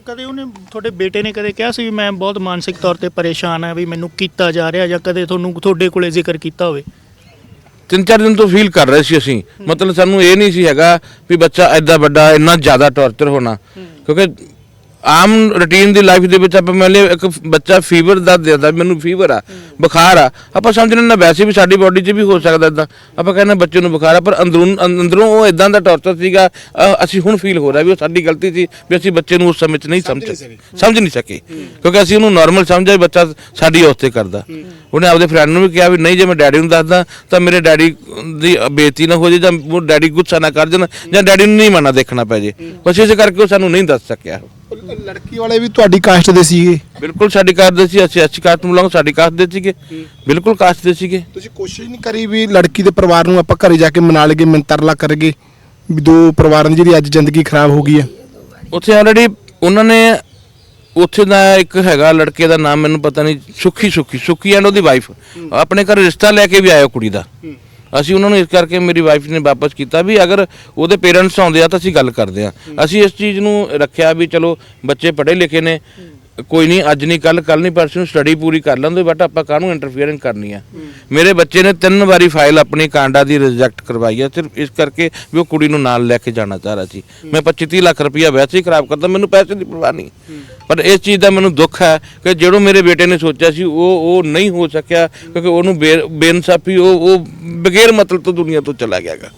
ਕਦੇ ਉਹਨੇ ਤੁਹਾਡੇ ਬੇਟੇ ਨੇ ਕਦੇ ਕਿਹਾ ਸੀ ਵੀ ਮੈਂ ਬਹੁਤ ਮਾਨਸਿਕ ਤੌਰ ਤੇ ਪਰੇਸ਼ਾਨ ਆ ਵੀ ਮੈਨੂੰ ਕੀਤਾ ਜਾ ਰਿਹਾ ਜਾਂ ਕਦੇ ਤੁਹਾਨੂੰ ਤੁਹਾਡੇ ਕੋਲੇ ਜ਼ਿਕਰ ਕੀਤਾ ਹੋਵੇ। ਤਿੰਨ ਚਾਰ ਦਿਨ ਤੋਂ ਫੀਲ ਕਰ ਰਹੇ ਸੀ ਅਸੀਂ। ਮਤਲਬ ਸਾਨੂੰ ਇਹ ਨਹੀਂ ਸੀ ਹੈਗਾ ਵੀ ਬੱਚਾ ਐਡਾ ਵੱਡਾ ਇੰਨਾ ਜ਼ਿਆਦਾ ਟੌਰਚਰ ਹੋਣਾ। ਕਿਉਂਕਿ ਆਮ ਰੁਟੀਨ ਦੀ ਲਾਈਫ ਦੇ ਵਿੱਚ ਆਪਾਂ ਮੰਨ ਲਿਆ ਇੱਕ ਬੱਚਾ ਫੀਵਰ ਦਾ ਦੇਦਾ ਮੈਨੂੰ ਫੀਵਰ ਆ ਬੁਖਾਰ ਆ ਆਪਾਂ ਸਮਝਦੇ ਨਾ ਵੈਸੇ ਵੀ ਸਾਡੀ ਬਾਡੀ 'ਚ ਵੀ ਹੋ ਸਕਦਾ ਇਦਾਂ ਆਪਾਂ ਕਹਿੰਦੇ ਬੱਚੇ ਨੂੰ ਬੁਖਾਰ ਆ ਪਰ ਅੰਦਰੋਂ ਅੰ- ਅੰਦਰੋਂ ਉਹ ਇਦਾਂ ਦਾ ਟੌਰਚਰ ਸੀਗਾ ਅ, ਅਸੀਂ ਹੁਣ ਫੀਲ ਹੋ ਰਿਹਾ ਵੀ ਉਹ ਸਾਡੀ ਗਲਤੀ ਸੀ ਵੀ ਅਸੀਂ ਬੱਚੇ ਨੂੰ ਉਸ ਸਮੇਂ 'ਚ ਨਹੀਂ ਸਮਝ ਸਮਝ ਨਹੀਂ ਸਕੇ। ਕਿਉਂਕਿ ਅਸੀਂ ਉਹਨੂੰ ਨਾਰਮਲ ਸਮਝਿਆ ਵੀ ਬੱਚਾ ਸਾਡੀ ਉਸਤੇ ਕਰਦਾ। ਉਹਨੇ ਆਪਦੇ ਫਰੈਂਡ ਨੂੰ ਵੀ ਕਿਹਾ ਵੀ ਨਹੀਂ ਜੇ ਮੈਂ ਡੈਡੀ ਨੂੰ ਦੱਸਦਾ ਤਾਂ ਮੇਰੇ ਡੈਡੀ ਦੀ ਬੇਇੱਜ਼ਤੀ ਨਾ ਹੋ ਜੇ ਜਾਂ ਉਹ ਡੈਡੀ ਗੁੱਸਾ ਨਾ ਕਰ ਜਾਣ ਜਾਂ ਡੈਡੀ ਨੂੰ ਨਹੀਂ ਮਨਾ ਦੇਖਣਾ ਪੈ ਜੇ। ਬਸ ਇਸੇ ਕਰਕੇ ਉਹ ਸਾਨੂੰ ਨਹੀਂ ਦੱਸ ਸਕਿਆ। ਲੜਕੀ ਵਾਲੇ ਵੀ ਤੁਹਾਡੀ ਕਾਸਟ ਦੇ ਸੀਗੇ। ਬਿਲਕੁਲ ਸਾਡੀ ਕਾਸਟ ਦੇ ਸੀ ਅਸੀਂ ਅੱਛੀ ਕਾਸਟ ਨੂੰ ਲਾਂਗ ਸਾਡੀ ਕਾਸਟ ਦੇ ਸੀਗੇ। ਬਿਲਕੁਲ ਕਾਸਟ ਦੇ ਸੀਗੇ। ਤੁਸੀਂ ਕੋਸ਼ਿਸ਼ ਨਹੀਂ ਕਰੀ ਵੀ ਲੜਕੀ ਦੇ ਪਰਿਵਾਰ ਨੂੰ ਆਪਾਂ ਘਰੇ ਜਾ ਕੇ ਮਨਾ ਲਈਏ ਮਿੰਤਰਲਾ ਕਰਗੇ ਵੀ ਦੋ ਪਰਿਵਾਰਾਂ ਦੀ ਜਿਹੜੀ ਅੱਜ ਜ਼ਿੰਦਗੀ ਖਰਾਬ ਹੋ ਗਈ ਹੈ। ਉੱਥੇ ਆਲਰੇਡੀ ਉਹਨਾਂ ਨੇ ਉੱਥੇ ਦਾ ਇੱਕ ਹੈਗਾ ਲੜਕੇ ਦਾ ਨਾਮ ਮੈਨੂੰ ਪਤਾ ਨਹੀਂ ਸੁੱਖੀ ਸੁੱਖੀ ਸੁੱਖੀ ਐਂਡ ਉਹਦੀ ਵਾਈਫ ਆਪਣੇ ਘਰ ਰਿਸ਼ਤਾ ਲੈ ਕੇ ਵੀ ਆਇਆ ਕੁੜੀ ਦਾ। ਅਸੀਂ ਉਹਨਾਂ ਨੂੰ ਇਸ ਕਰਕੇ ਮੇਰੀ ਵਾਈਫ ਨੇ ਵਾਪਸ ਕੀਤਾ ਵੀ ਅਗਰ ਉਹਦੇ ਪੇਰੈਂਟਸ ਆਉਂਦੇ ਆ ਤਾਂ ਅਸੀਂ ਗੱਲ ਕਰਦੇ ਆ। ਅਸੀਂ ਇਸ ਚੀਜ਼ ਨੂੰ ਰੱਖਿਆ ਵੀ ਚਲੋ ਬੱਚੇ ਪੜ੍ਹੇ ਲਿਖੇ ਨੇ ਕੋਈ ਨਹੀਂ ਅੱਜ ਨਹੀਂ ਕੱਲ ਕੱਲ ਨਹੀਂ ਪਰਸੋਂ ਸਟੱਡੀ ਪੂਰੀ ਕਰ ਲੈਂਦੇ ਬਟ ਆਪਾਂ ਕਾਹਨੂੰ ਇੰਟਰਫੀਅਰਿੰਗ ਕਰਨੀ ਆ? ਮੇਰੇ ਬੱਚੇ ਨੇ ਤਿੰਨ ਵਾਰੀ ਫਾਈਲ ਆਪਣੀ ਕਾਂਡਾ ਦੀ ਰਿਜੈਕਟ ਕਰਵਾਈ ਆ ਸਿਰਫ ਇਸ ਕਰਕੇ ਵੀ ਉਹ ਕੁੜੀ ਨੂੰ ਨਾਲ ਲੈ ਕੇ ਜਾਣਾ ਚਾਹ ਰਿਹਾ ਸੀ। ਮੈਂ 25 30 ਲੱਖ ਰੁਪਇਆ ਵੈਸੇ ਹੀ ਖਰਾਬ ਕਰਦਾ ਮੈਨੂੰ ਪੈਸੇ ਦੀ ਪਰਵਾਹ ਨਹੀਂ। ਪਰ ਇਸ ਚੀਜ਼ ਦਾ ਮੈਨੂੰ ਦੁੱਖ ਹੈ ਕਿ ਜਿਹੜੋ ਮੇਰੇ ਬੇਟੇ ਨੇ ਸੋਚਿਆ ਸੀ, ਉਹ ਉਹ ਨਹੀਂ ਹੋ ਸਕਿਆ ਕਿਉਂਕਿ ਉਹਨੂੰ ਬੇ- ਬੇਇਨਸਾਫੀ, ਉਹ ਉਹ ਬਗੈਰ ਮਤਲਬ ਤੋਂ ਦੁਨੀਆ ਤੋਂ ਚਲਾ ਗਿਆਗਾ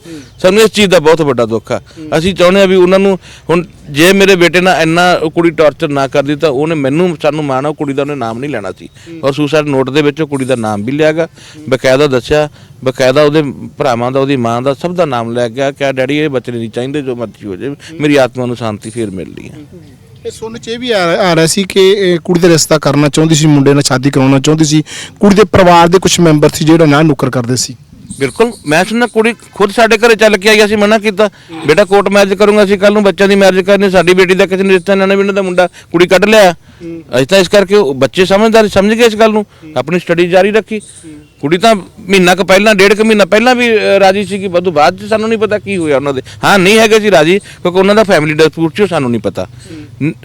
ਸਾਨੂੰ ਇਸ ਚੀਜ਼ ਦਾ ਬਹੁਤ ਵੱਡਾ ਦੁੱਖ ਆ ਅਸੀਂ ਚਾਹੁੰਦੇ ਆ ਵੀ ਉਹਨਾਂ ਨੂੰ ਹੁਣ ਜੇ ਮੇਰੇ ਬੇਟੇ ਨਾਲ ਇੰਨਾ ਉਹ ਕੁੜੀ ਟੌਰਚਰ ਨਾ ਕਰਦੀ ਤਾਂ ਉਹਨੇ ਮੈਨੂੰ, ਸਾਨੂੰ ਮਾਣਾ ਉਹ ਕੁੜੀ ਦਾ ਉਹਨੇ ਨਾਮ ਨਹੀਂ ਲੈਣਾ ਸੀ। ਔਰ ਸੁਸਾਈਡ ਨੋਟ ਦੇ ਵਿੱਚ ਉਹ ਕੁੜੀ ਦਾ ਨਾਮ ਵੀ ਲਿਆਗਾ ਬਕਾਇਦਾ ਦੱਸਿਆ, ਬਕਾਇਦਾ ਉਹਦੇ ਭਰਾਵਾਂ ਦਾ, ਉਹਦੀ ਮਾਂ ਦਾ ਸਭ ਦਾ ਨਾਮ ਲੈ ਗਿਆ ਕਿ ਡੈਡੀ, ਇਹ ਬੱਚੇ ਨਹੀਂ ਚਾਹੀਦੇ, ਜੋ ਮਰਜ਼ੀ ਹੋ ਜਾਵੇ, ਮੇਰੀ ਆਤਮਾ ਨੂੰ ਸ਼ਾਂਤੀ ਫੇਰ ਮਿਲਦੀ ਹੈ। ਇਹ ਸੁਣਨ ਚ ਇਹ ਵੀ ਆ ਆ ਰਿਹਾ ਸੀ ਕਿ ਇਹ ਕੁੜੀ ਦਾ ਰਿਸ਼ਤਾ ਕਰਨਾ ਚਾਹੁੰਦੀ ਸੀ, ਮੁੰਡੇ ਨਾਲ ਸ਼ਾਦੀ ਕਰਾਉਣਾ ਚਾਹੁੰਦੀ ਸੀ। ਕੁੜੀ ਦੇ ਪਰਿਵਾਰ ਦੇ ਕੁਝ ਮੈਂਬਰ ਸੀ ਜਿਹੜਾ ਨਾ ਨੁੱਕਰ ਕਰਦੇ ਸੀ। ਬਿਲਕੁਲ। ਮੈਂ ਸੁਣਨਾ ਕੁੜੀ ਖੁਦ ਸਾਡੇ ਘਰੇ ਚੱਲ ਕੇ ਆਈ ਅਸੀਂ ਮਨਾ ਕੀਤਾ। ਬੇਟਾ ਕੋਰਟ ਮੈਰਿਜ ਕਰੂੰਗਾ, ਅਸੀਂ ਕੱਲ ਨੂੰ ਬੱਚਿਆਂ ਦੀ ਮੈਰਿਜ ਕਰਨੀ, ਸਾਡੀ ਬੇਟੀ ਦਾ ਕਿਸੇ ਨੇ ਰਿਸ਼ਤਾ ਲੈਣਾ ਵੀ ਇਹਨਾਂ ਦਾ ਮੁੰਡਾ ਕੁੜੀ ਕੱਢ ਲਿਆ। ਅਸੀਂ ਤਾਂ ਇਸ ਕਰਕੇ ਉਹ ਬੱਚੇ ਸਮਝਦਾਰ ਸਮਝ ਗਏ ਇਸ ਗੱਲ ਨੂੰ। ਆਪਣੀ ਸਟੱਡੀ ਜਾਰੀ ਰੱਖੀ। ਕੁੜੀ ਤਾਂ ਮਹੀਨਾ ਕੁ ਪਹਿਲਾਂ ਡੇਢ ਕੁ ਮਹੀਨਾ ਪਹਿਲਾਂ ਵੀ ਰਾਜੀ ਸੀ ਕਿ ਬਦੂ ਬਾਅਦ ਚ ਸਾਨੂੰ ਨਹੀਂ ਪਤਾ ਕੀ ਹੋਇਆ ਉਹਨਾਂ ਦੇ। ਹਾਂ ਨਹੀਂ ਹੈਗੇ ਸੀ ਰਾਜੀ ਕਿਉਂਕਿ ਉਹਨਾਂ ਦਾ ਫੈਮਿਲੀ ਡਿਸਪਿਊਟ ਸੀ ਸਾਨੂੰ ਨਹੀਂ ਪਤਾ।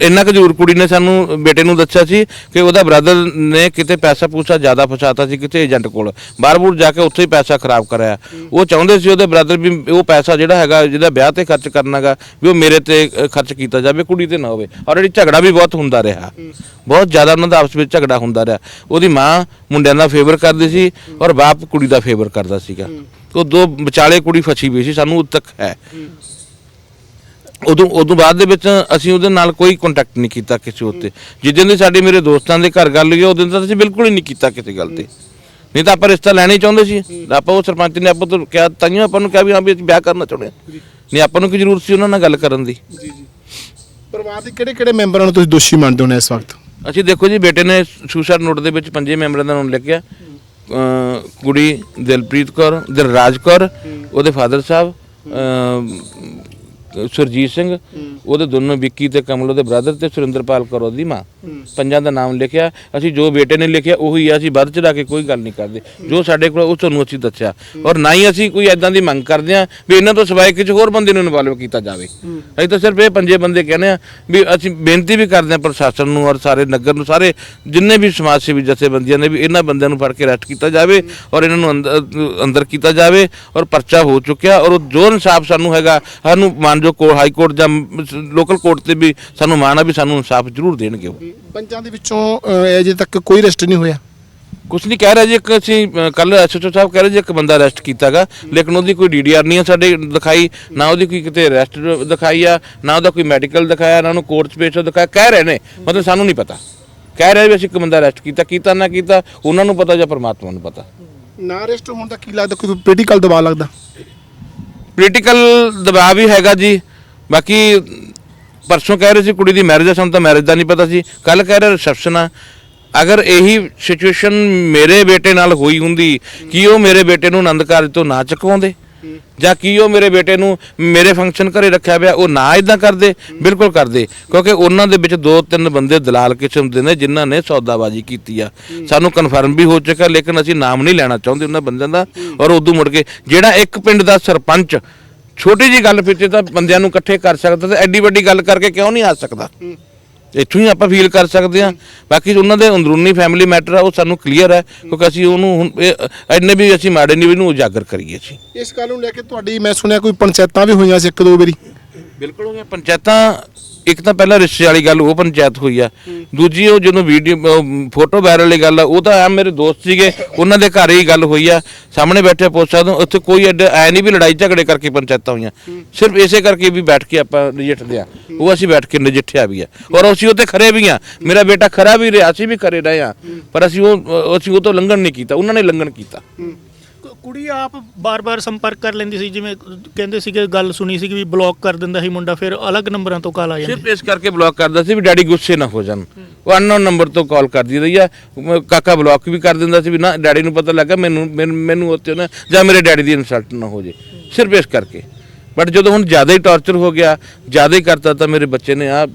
ਇੰਨਾ ਕੁ ਜ਼ਰੂਰ ਕੁੜੀ ਨੇ ਸਾਨੂੰ ਬੇਟੇ ਨੂੰ ਦੱਸਿਆ ਸੀ ਕਿ ਉਹਦਾ ਬ੍ਰਦਰ ਨੇ ਕਿਤੇ ਪੈਸਾ ਪੂਸਾ ਜ਼ਿਆਦਾ ਫਸਾਤਾ ਸੀ ਕਿਤੇ ਏਜੰਟ ਕੋਲ। ਬਾਹਰ-ਬੂਰ ਜਾ ਕੇ ਉੱਥੇ ਹੀ ਪੈਸਾ ਖਰਾਬ ਕਰਾਇਆ। ਉਹ ਚਾਹੁੰਦੇ ਸੀ ਉਹਦੇ ਬ੍ਰਦਰ ਵੀ ਉਹ ਪੈਸਾ ਜਿਹੜਾ ਹੈਗਾ ਜਿਹਦਾ ਵਿਆਹ ਤੇ ਖਰਚ ਕਰਨਾਗਾ ਵੀ ਉਹ ਮੇਰੇ ਤੇ ਖਰਚ ਕੀਤਾ ਜਾਵੇ ਕੁੜੀ ਤੇ ਨਾ ਹੋਵੇ। ਔਰ ਜਿਹੜੀ ਝਗੜਾ ਵੀ ਬਹੁਤ ਹੁੰਦਾ ਰਿਹਾ। ਬਹੁਤ ਜ਼ਿਆਦਾ ਉਹਨਾਂ ਦਾ ਆਪਸ ਵਿੱਚ ਝਗੜਾ ਹੁੰਦਾ ਰਿਹਾ। ਉਹਦੀ ਮਾਂ ਮੁੰਡਿਆਂ ਦਾ ਫੇਵਰ ਕਰਦੀ ਸੀ ਔਰ ਬਾਪ ਕੁੜੀ ਦਾ ਫੇਵਰ ਕਰਦਾ ਸੀਗਾ। ਉਹ ਦੋ ਵਿਚਾਲੇ ਕੁੜੀ ਫਸੀ ਹੋਈ ਸੀ ਸਾਨੂੰ ਉਦ ਤੱਕ ਹੈ। ਉਦੋਂ ਉਦੋਂ ਬਾਅਦ ਦੇ ਵਿੱਚ ਅਸੀਂ ਉਹਦੇ ਨਾਲ ਕੋਈ ਕੰਟੈਕਟ ਨਹੀਂ ਕੀਤਾ ਕਿਸੇ ਉੱਤੇ। ਜਿੱਦਣ ਦੀ ਸਾਡੀ ਮੇਰੇ ਦੋਸਤਾਂ ਦੇ ਘਰ ਗੱਲ ਹੋਈ ਉਦੋਂ ਤਾਂ ਅਸੀਂ ਬਿਲਕੁਲ ਹੀ ਨਹੀਂ ਕੀਤਾ ਕਿਸੇ ਗੱਲ ਤੇ। ਨਹੀਂ ਤਾਂ ਆਪਾਂ ਰਿਸ਼ਤਾ ਲੈਣਾ ਹੀ ਚਾਹੁੰਦੇ ਸੀ। ਆਪਾਂ ਉਹ ਸਰਪੰਚ ਨੇ ਆਪਾਂ ਤੋਂ ਕਿਹਾ ਤਾਈਓ ਆਪਾਂ ਨੂੰ ਕਿਹਾ ਵੀ ਹਾਂ ਵੀ ਅਸੀਂ ਵਿਆਹ ਕਰਨਾ ਚਾਹੁੰਦੇ ਨਹੀਂ ਆਪਾਂ ਨੂੰ ਕੀ ਜ਼ਰੂਰਤ ਸੀ ਉਹਨਾਂ ਨਾਲ ਗੱਲ ਕਰਨ ਦੀ? ਜੀ ਜੀ। ਪਰਿਵਾਰ ਦੇ ਕਿਹੜੇ ਕਿਹੜੇ ਮੈਂਬਰਾਂ ਨੂੰ ਤੁਸੀਂ ਦੋਸ਼ੀ ਮੰਨਦੇ ਹੋ ਨੇ ਇਸ ਵਕਤ? ਅਸੀਂ ਦੇਖੋ ਜੀ ਬੇਟੇ ਨੇ ਸੁਸਾਈਡ ਨੋਟ ਦੇ ਵਿੱਚ ਪੰਜੇ ਮੈਂਬਰਾਂ ਦਾ ਨਾਮ ਲਿਖਿਆ। ਕੁੜੀ ਦਿਲਪ੍ਰੀਤ ਕੌਰ ਦਿਲਰਾਜ ਕੌਰ ਉਹਦੇ ਫਾਦਰ ਸਾਹਿਬ ਸੁਰਜੀਤ ਸਿੰਘ ਉਹਦੇ ਦੋਨੋਂ ਵਿੱਕੀ ਤੇ ਕਮਲ ਉਹਦੇ ਬ੍ਰਦਰ ਤੇ ਸੁਰਿੰਦਰਪਾਲ ਕੌਰ ਉਹਦੀ ਮਾਂ। ਪੰਜਾਂ ਦਾ ਨਾਮ ਲਿਖਿਆ ਅਸੀਂ ਜੋ ਬੇਟੇ ਨੇ ਲਿਖਿਆ ਉਹੀ ਆ ਅਸੀਂ ਵੱਧ ਚੜਾ ਕੇ ਕੋਈ ਗੱਲ ਨਹੀਂ ਕਰਦੇ। ਜੋ ਸਾਡੇ ਕੋਲ ਉਹ ਤੁਹਾਨੂੰ ਅਸੀਂ ਦੱਸਿਆ। ਔਰ ਨਾ ਹੀ ਅਸੀਂ ਕੋਈ ਐਦਾਂ ਦੀ ਮੰਗ ਕਰਦੇ ਆ ਵੀ ਇਹਨਾਂ ਤੋਂ ਸਿਵਾਏ ਕਿਸੇ ਹੋਰ ਬੰਦੇ ਨੂੰ ਇਨਵੋਲਵ ਕੀਤਾ ਜਾਵੇ। ਅਸੀਂ ਤਾਂ ਸਿਰਫ ਇਹ ਪੰਜੇ ਬੰਦੇ ਕਹਿੰਦੇ ਆ ਵੀ ਅਸੀਂ ਬੇਨਤੀ ਵੀ ਕਰਦੇ ਆ ਪ੍ਰਸ਼ਾਸਨ ਨੂੰ ਔਰ ਸਾਰੇ ਨਗਰ ਨੂੰ ਸਾਰੇ ਜਿੰਨੇ ਵੀ ਸਮਾਜ ਸੇਵੀ ਜਥੇਬੰਦੀਆਂ ਨੇ ਵੀ ਇਹਨਾਂ ਬੰਦਿਆਂ ਨੂੰ ਫੜ ਕੇ ਅਰੈਸਟ ਕੀਤਾ ਜਾਵੇ ਔਰ ਇਹਨਾਂ ਨੂੰ ਅੰਦਰ ਅੰਦਰ ਕੀਤਾ ਜਾਵੇ ਔਰ ਪਰਚਾ ਹੋ ਚੁੱਕਿਆ ਔਰ ਉਹ ਜੋ ਇਨਸਾਫ ਸਾਨੂੰ ਹੈਗਾ ਸਾਨੂੰ ਮਾਨਜੋ ਕੋ ਹਾਈ ਕੋਰਟ ਜਾਂ ਲੋਕਲ ਕੋਰਟ ਤੇ ਵੀ ਸਾਨੂੰ ਮਾਣ ਆ ਵੀ ਸਾਨੂੰ ਇਨਸਾਫ ਜ਼ਰੂਰ ਦੇਣਗੇ ਉਹ। ਪੰਜਾਂ ਦੇ ਵਿੱਚੋਂ ਅਜੇ ਤੱਕ ਕੋਈ ਅਰੈਸਟ ਨਹੀਂ ਹੋਇਆ? ਕੁਛ ਨਹੀਂ ਕਹਿ ਰਿਹਾ ਜੀ ਇੱਕ ਅਸੀਂ ਕੱਲ ਐਸਐਚਓ ਸਾਹਿਬ ਕਹਿ ਰਹੇ ਜੀ ਇੱਕ ਬੰਦਾ ਅਰੈਸਟ ਕੀਤਾਗਾ ਲੇਕਿਨ ਉਹਦੀ ਕੋਈ ਡੀਡੀਆਰ ਨਹੀਂ ਆ ਸਾਡੇ ਦਿਖਾਈ ਨਾ ਉਹਦੀ ਕੋਈ ਕਿਤੇ ਅਰੈਸਟ ਦਿਖਾਈ ਆ ਨਾ ਉਹਦਾ ਕੋਈ ਮੈਡੀਕਲ ਦਿਖਾਇਆ ਨਾ ਉਹਨੂੰ ਕੋਰਟ ਸਪੇਸ ਦਿਖਾਇਆ ਕਹਿ ਰਹੇ ਨੇ ਮਤਲਬ ਸਾਨੂੰ ਨਹੀਂ ਪਤਾ। ਕਹਿ ਰਹੇ ਵੀ ਅਸੀਂ ਇੱਕ ਬੰਦਾ ਅਰੈਸਟ ਕੀਤਾ ਕੀਤਾ ਨਾ ਕੀਤਾ ਉਹਨਾਂ ਨੂੰ ਪਤਾ ਜਾਂ ਪਰਮਾਤਮਾ ਨੂੰ ਪਤਾ। ਨਾ ਅਰੈਸਟ ਹੋਣ ਦਾ ਕੀ ਲੱਗਦਾ? ਕੋਈ ਪੋਲੀਟੀਕਲ ਦਬਾਅ ਲੱਗਦਾ? ਪੋਲੀਟੀਕਲ ਦਬਾਅ ਵੀ ਹੈਗਾ ਜੀ। ਬਾਕੀ ਪਰਸੋਂ ਕਹਿ ਰਹੇ ਸੀ ਕੁੜੀ ਦੀ ਮੈਰਿਜ ਆ, ਸਾਨੂੰ ਤਾਂ ਮੈਰਿਜ ਦਾ ਨਹੀਂ ਪਤਾ ਸੀ। ਕੱਲ ਕਹਿ ਰਹੇ ਰਿਸੈਪਸ਼ਨ ਆ। ਅਗਰ ਇਹੀ ਸਿਚੁਏਸ਼ਨ ਮੇਰੇ ਬੇਟੇ ਨਾਲ ਹੋਈ ਹੁੰਦੀ, ਕਿ ਉਹ ਮੇਰੇ ਬੇਟੇ ਨੂੰ ਆਨੰਦ ਕਾਰਜ ਤੋਂ ਨਾ ਚੁਕਵਾਉਂਦੇ? ਜਾਂ ਕੀ ਉਹ ਮੇਰੇ ਬੇਟੇ ਨੂੰ ਮੇਰੇ ਫੰਕਸ਼ਨ ਘਰੇ ਰੱਖਿਆ ਪਿਆ ਉਹ ਨਾ ਇਦਾਂ ਕਰਦੇ ਬਿਲਕੁਲ ਕਰਦੇ। ਕਿਉਂਕਿ ਉਹਨਾਂ ਦੇ ਵਿੱਚ ਦੋ ਤਿੰਨ ਬੰਦੇ ਦਲਾਲ ਕਿਸਮ ਦੇ ਨੇ ਜਿਨ੍ਹਾਂ ਨੇ ਸੌਦਾਬਾਜ਼ੀ ਕੀਤੀ ਆ। ਸਾਨੂੰ ਕਨਫਰਮ ਵੀ ਹੋ ਚੁੱਕਾ ਲੇਕਿਨ ਅਸੀਂ ਨਾਮ ਨਹੀਂ ਲੈਣਾ ਚਾਹੁੰਦੇ ਉਹਨਾਂ ਬੰਦਿਆਂ ਦਾ। ਔਰ ਉਦੋਂ ਮੁੜ ਕੇ ਜਿਹੜਾ ਇੱਕ ਪਿੰਡ ਦਾ ਸਰਪੰਚ ਛੋਟੀ ਜੀ ਗੱਲ ਪਿੱਛੇ ਤਾਂ ਬੰਦਿਆਂ ਨੂੰ ਇਕੱਠੇ ਕਰ ਸਕਦਾ ਤੇ ਐਡੀ ਵੱਡੀ ਗੱਲ ਕਰਕੇ ਕਿਉਂ ਨਹੀਂ ਆ ਸਕਦਾ? ਇੱਥੋਂ ਹੀ ਆਪਾਂ ਫੀਲ ਕਰ ਸਕਦੇ ਹਾਂ। ਬਾਕੀ ਉਹਨਾਂ ਦੇ ਅੰਦਰੂਨੀ ਫੈਮਿਲੀ ਮੈਟਰ ਆ ਉਹ ਸਾਨੂੰ ਕਲੀਅਰ ਹੈ ਕਿਉਂਕਿ ਅਸੀਂ ਉਹਨੂੰ ਹੁਣ ਇਹ- ਇੰਨੇ ਵੀ ਅਸੀਂ ਮਾੜੇ ਨਹੀਂ ਵੀ ਨੂੰ ਉਜਾਗਰ ਕਰੀਏ ਸੀ ਇਸ ਗੱਲ ਨੂੰ ਲੈ ਕੇ ਤੁਹਾਡੀ ਮੈਂ ਸੁਣਿਆ ਕੋਈ ਪੰਚਾਇਤਾਂ ਵੀ ਹੋਈਆਂ ਸੀ ਇੱਕ ਦੋ ਵਾਰੀ? ਬਿਲਕੁਲ ਹੋ ਗਿਆ ਪੰਚਾਇਤਾਂ ਇੱਕ ਤਾਂ ਪਹਿਲਾਂ ਰਿਸ਼ਤੇ ਵਾਲੀ ਗੱਲ, ਉਹ ਪੰਚਾਇਤ ਹੋਈ ਆ। ਦੂਜੀ ਉਹ ਜਦੋਂ ਵੀਡੀਓ ਫੋਟੋ ਵਾਇਰਲ ਵਾਲੀ ਗੱਲ ਆ, ਉਹ ਤਾਂ ਆ ਮੇਰੇ ਦੋਸਤ ਸੀਗੇ, ਉਹਨਾਂ ਦੇ ਘਰ ਹੀ ਗੱਲ ਹੋਈ ਆ। ਸਾਹਮਣੇ ਬੈਠੇ ਪੁੱਛ ਸਕਦੇ ਉੱਥੇ ਕੋਈ ਐਡ, ਐ ਨਹੀਂ ਵੀ ਲੜਾਈ ਝਗੜੇ ਕਰਕੇ ਪੰਚਾਇਤਾਂ ਹੋਈਆਂ। ਸਿਰਫ ਇਸੇ ਕਰਕੇ ਵੀ ਬੈਠ ਕੇ ਆਪਾਂ ਨਜਿੱਠਦੇ ਆ। ਉਹ ਅਸੀਂ ਬੈਠ ਕੇ ਨਜਿੱਠਿਆ ਵੀ ਆ। ਔਰ ਅਸੀਂ ਉੱਤੇ ਖਰੇ ਵੀ ਆ। ਮੇਰਾ ਬੇਟਾ ਖਰਾ ਵੀ ਰਿਹਾ, ਅਸੀਂ ਵੀ ਖਰੇ ਰਹੇ ਆ। ਪਰ ਅਸੀਂ ਉਹ ਅਸੀਂ ਉਹ ਤੋਂ ਲੰਘਣ ਨਹੀਂ ਕੀਤਾ। ਉਹਨਾਂ ਨੇ ਲੰਘਣ ਕੀਤਾ। ਕੁੜੀ ਆਪ ਬਾਰ-ਬਾਰ ਸੰਪਰਕ ਕਰ ਲੈਂਦੀ ਸੀ ਜਿਵੇਂ ਕਹਿੰਦੇ ਸੀਗੇ ਗੱਲ ਸੁਣੀ ਸੀ ਕਿ ਵੀ ਬਲੌਕ ਕਰ ਦਿੰਦਾ ਸੀ ਮੁੰਡਾ ਫਿਰ ਅਲੱਗ ਨੰਬਰਾਂ ਤੋਂ ਕਾਲ ਆ ਜਾਂਦੀ। ਸਿਰਫ ਇਸ ਕਰਕੇ ਬਲੌਕ ਕਰਦਾ ਸੀ ਵੀ ਡੈਡੀ ਗੁੱਸੇ ਨਾ ਹੋ ਜਾਣ। ਉਹ ਅਨਨੋਨ ਨੰਬਰ ਤੋਂ ਕਾਲ ਕਰਦੀ ਰਹੀ ਆ। ਮ- ਕਾਕਾ ਬਲੌਕ ਵੀ ਕਰ ਦਿੰਦਾ ਸੀ ਵੀ ਨਾ ਡੈਡੀ ਨੂੰ ਪਤਾ ਲੱਗਾ ਮੈਨੂੰ ਮੈਨੂੰ- ਮੈਨੂੰ ਉੱਤੇ ਨਾ ਜਾਂ ਮੇਰੇ ਡੈਡੀ ਦੀ ਇਨਸਲਟ ਨਾ ਹੋ ਜੇ। ਸਿਰਫ ਇਸ ਕਰਕੇ। ਬਟ ਜਦੋਂ ਹੁਣ ਜ਼ਿਆਦਾ ਹੀ ਟੌਰਚਰ ਹੋ ਗਿਆ ਜ਼ਿਆਦਾ ਹੀ ਕਰਤਾ ਤਾਂ ਮੇਰੇ ਬੱਚੇ ਨੇ ਆ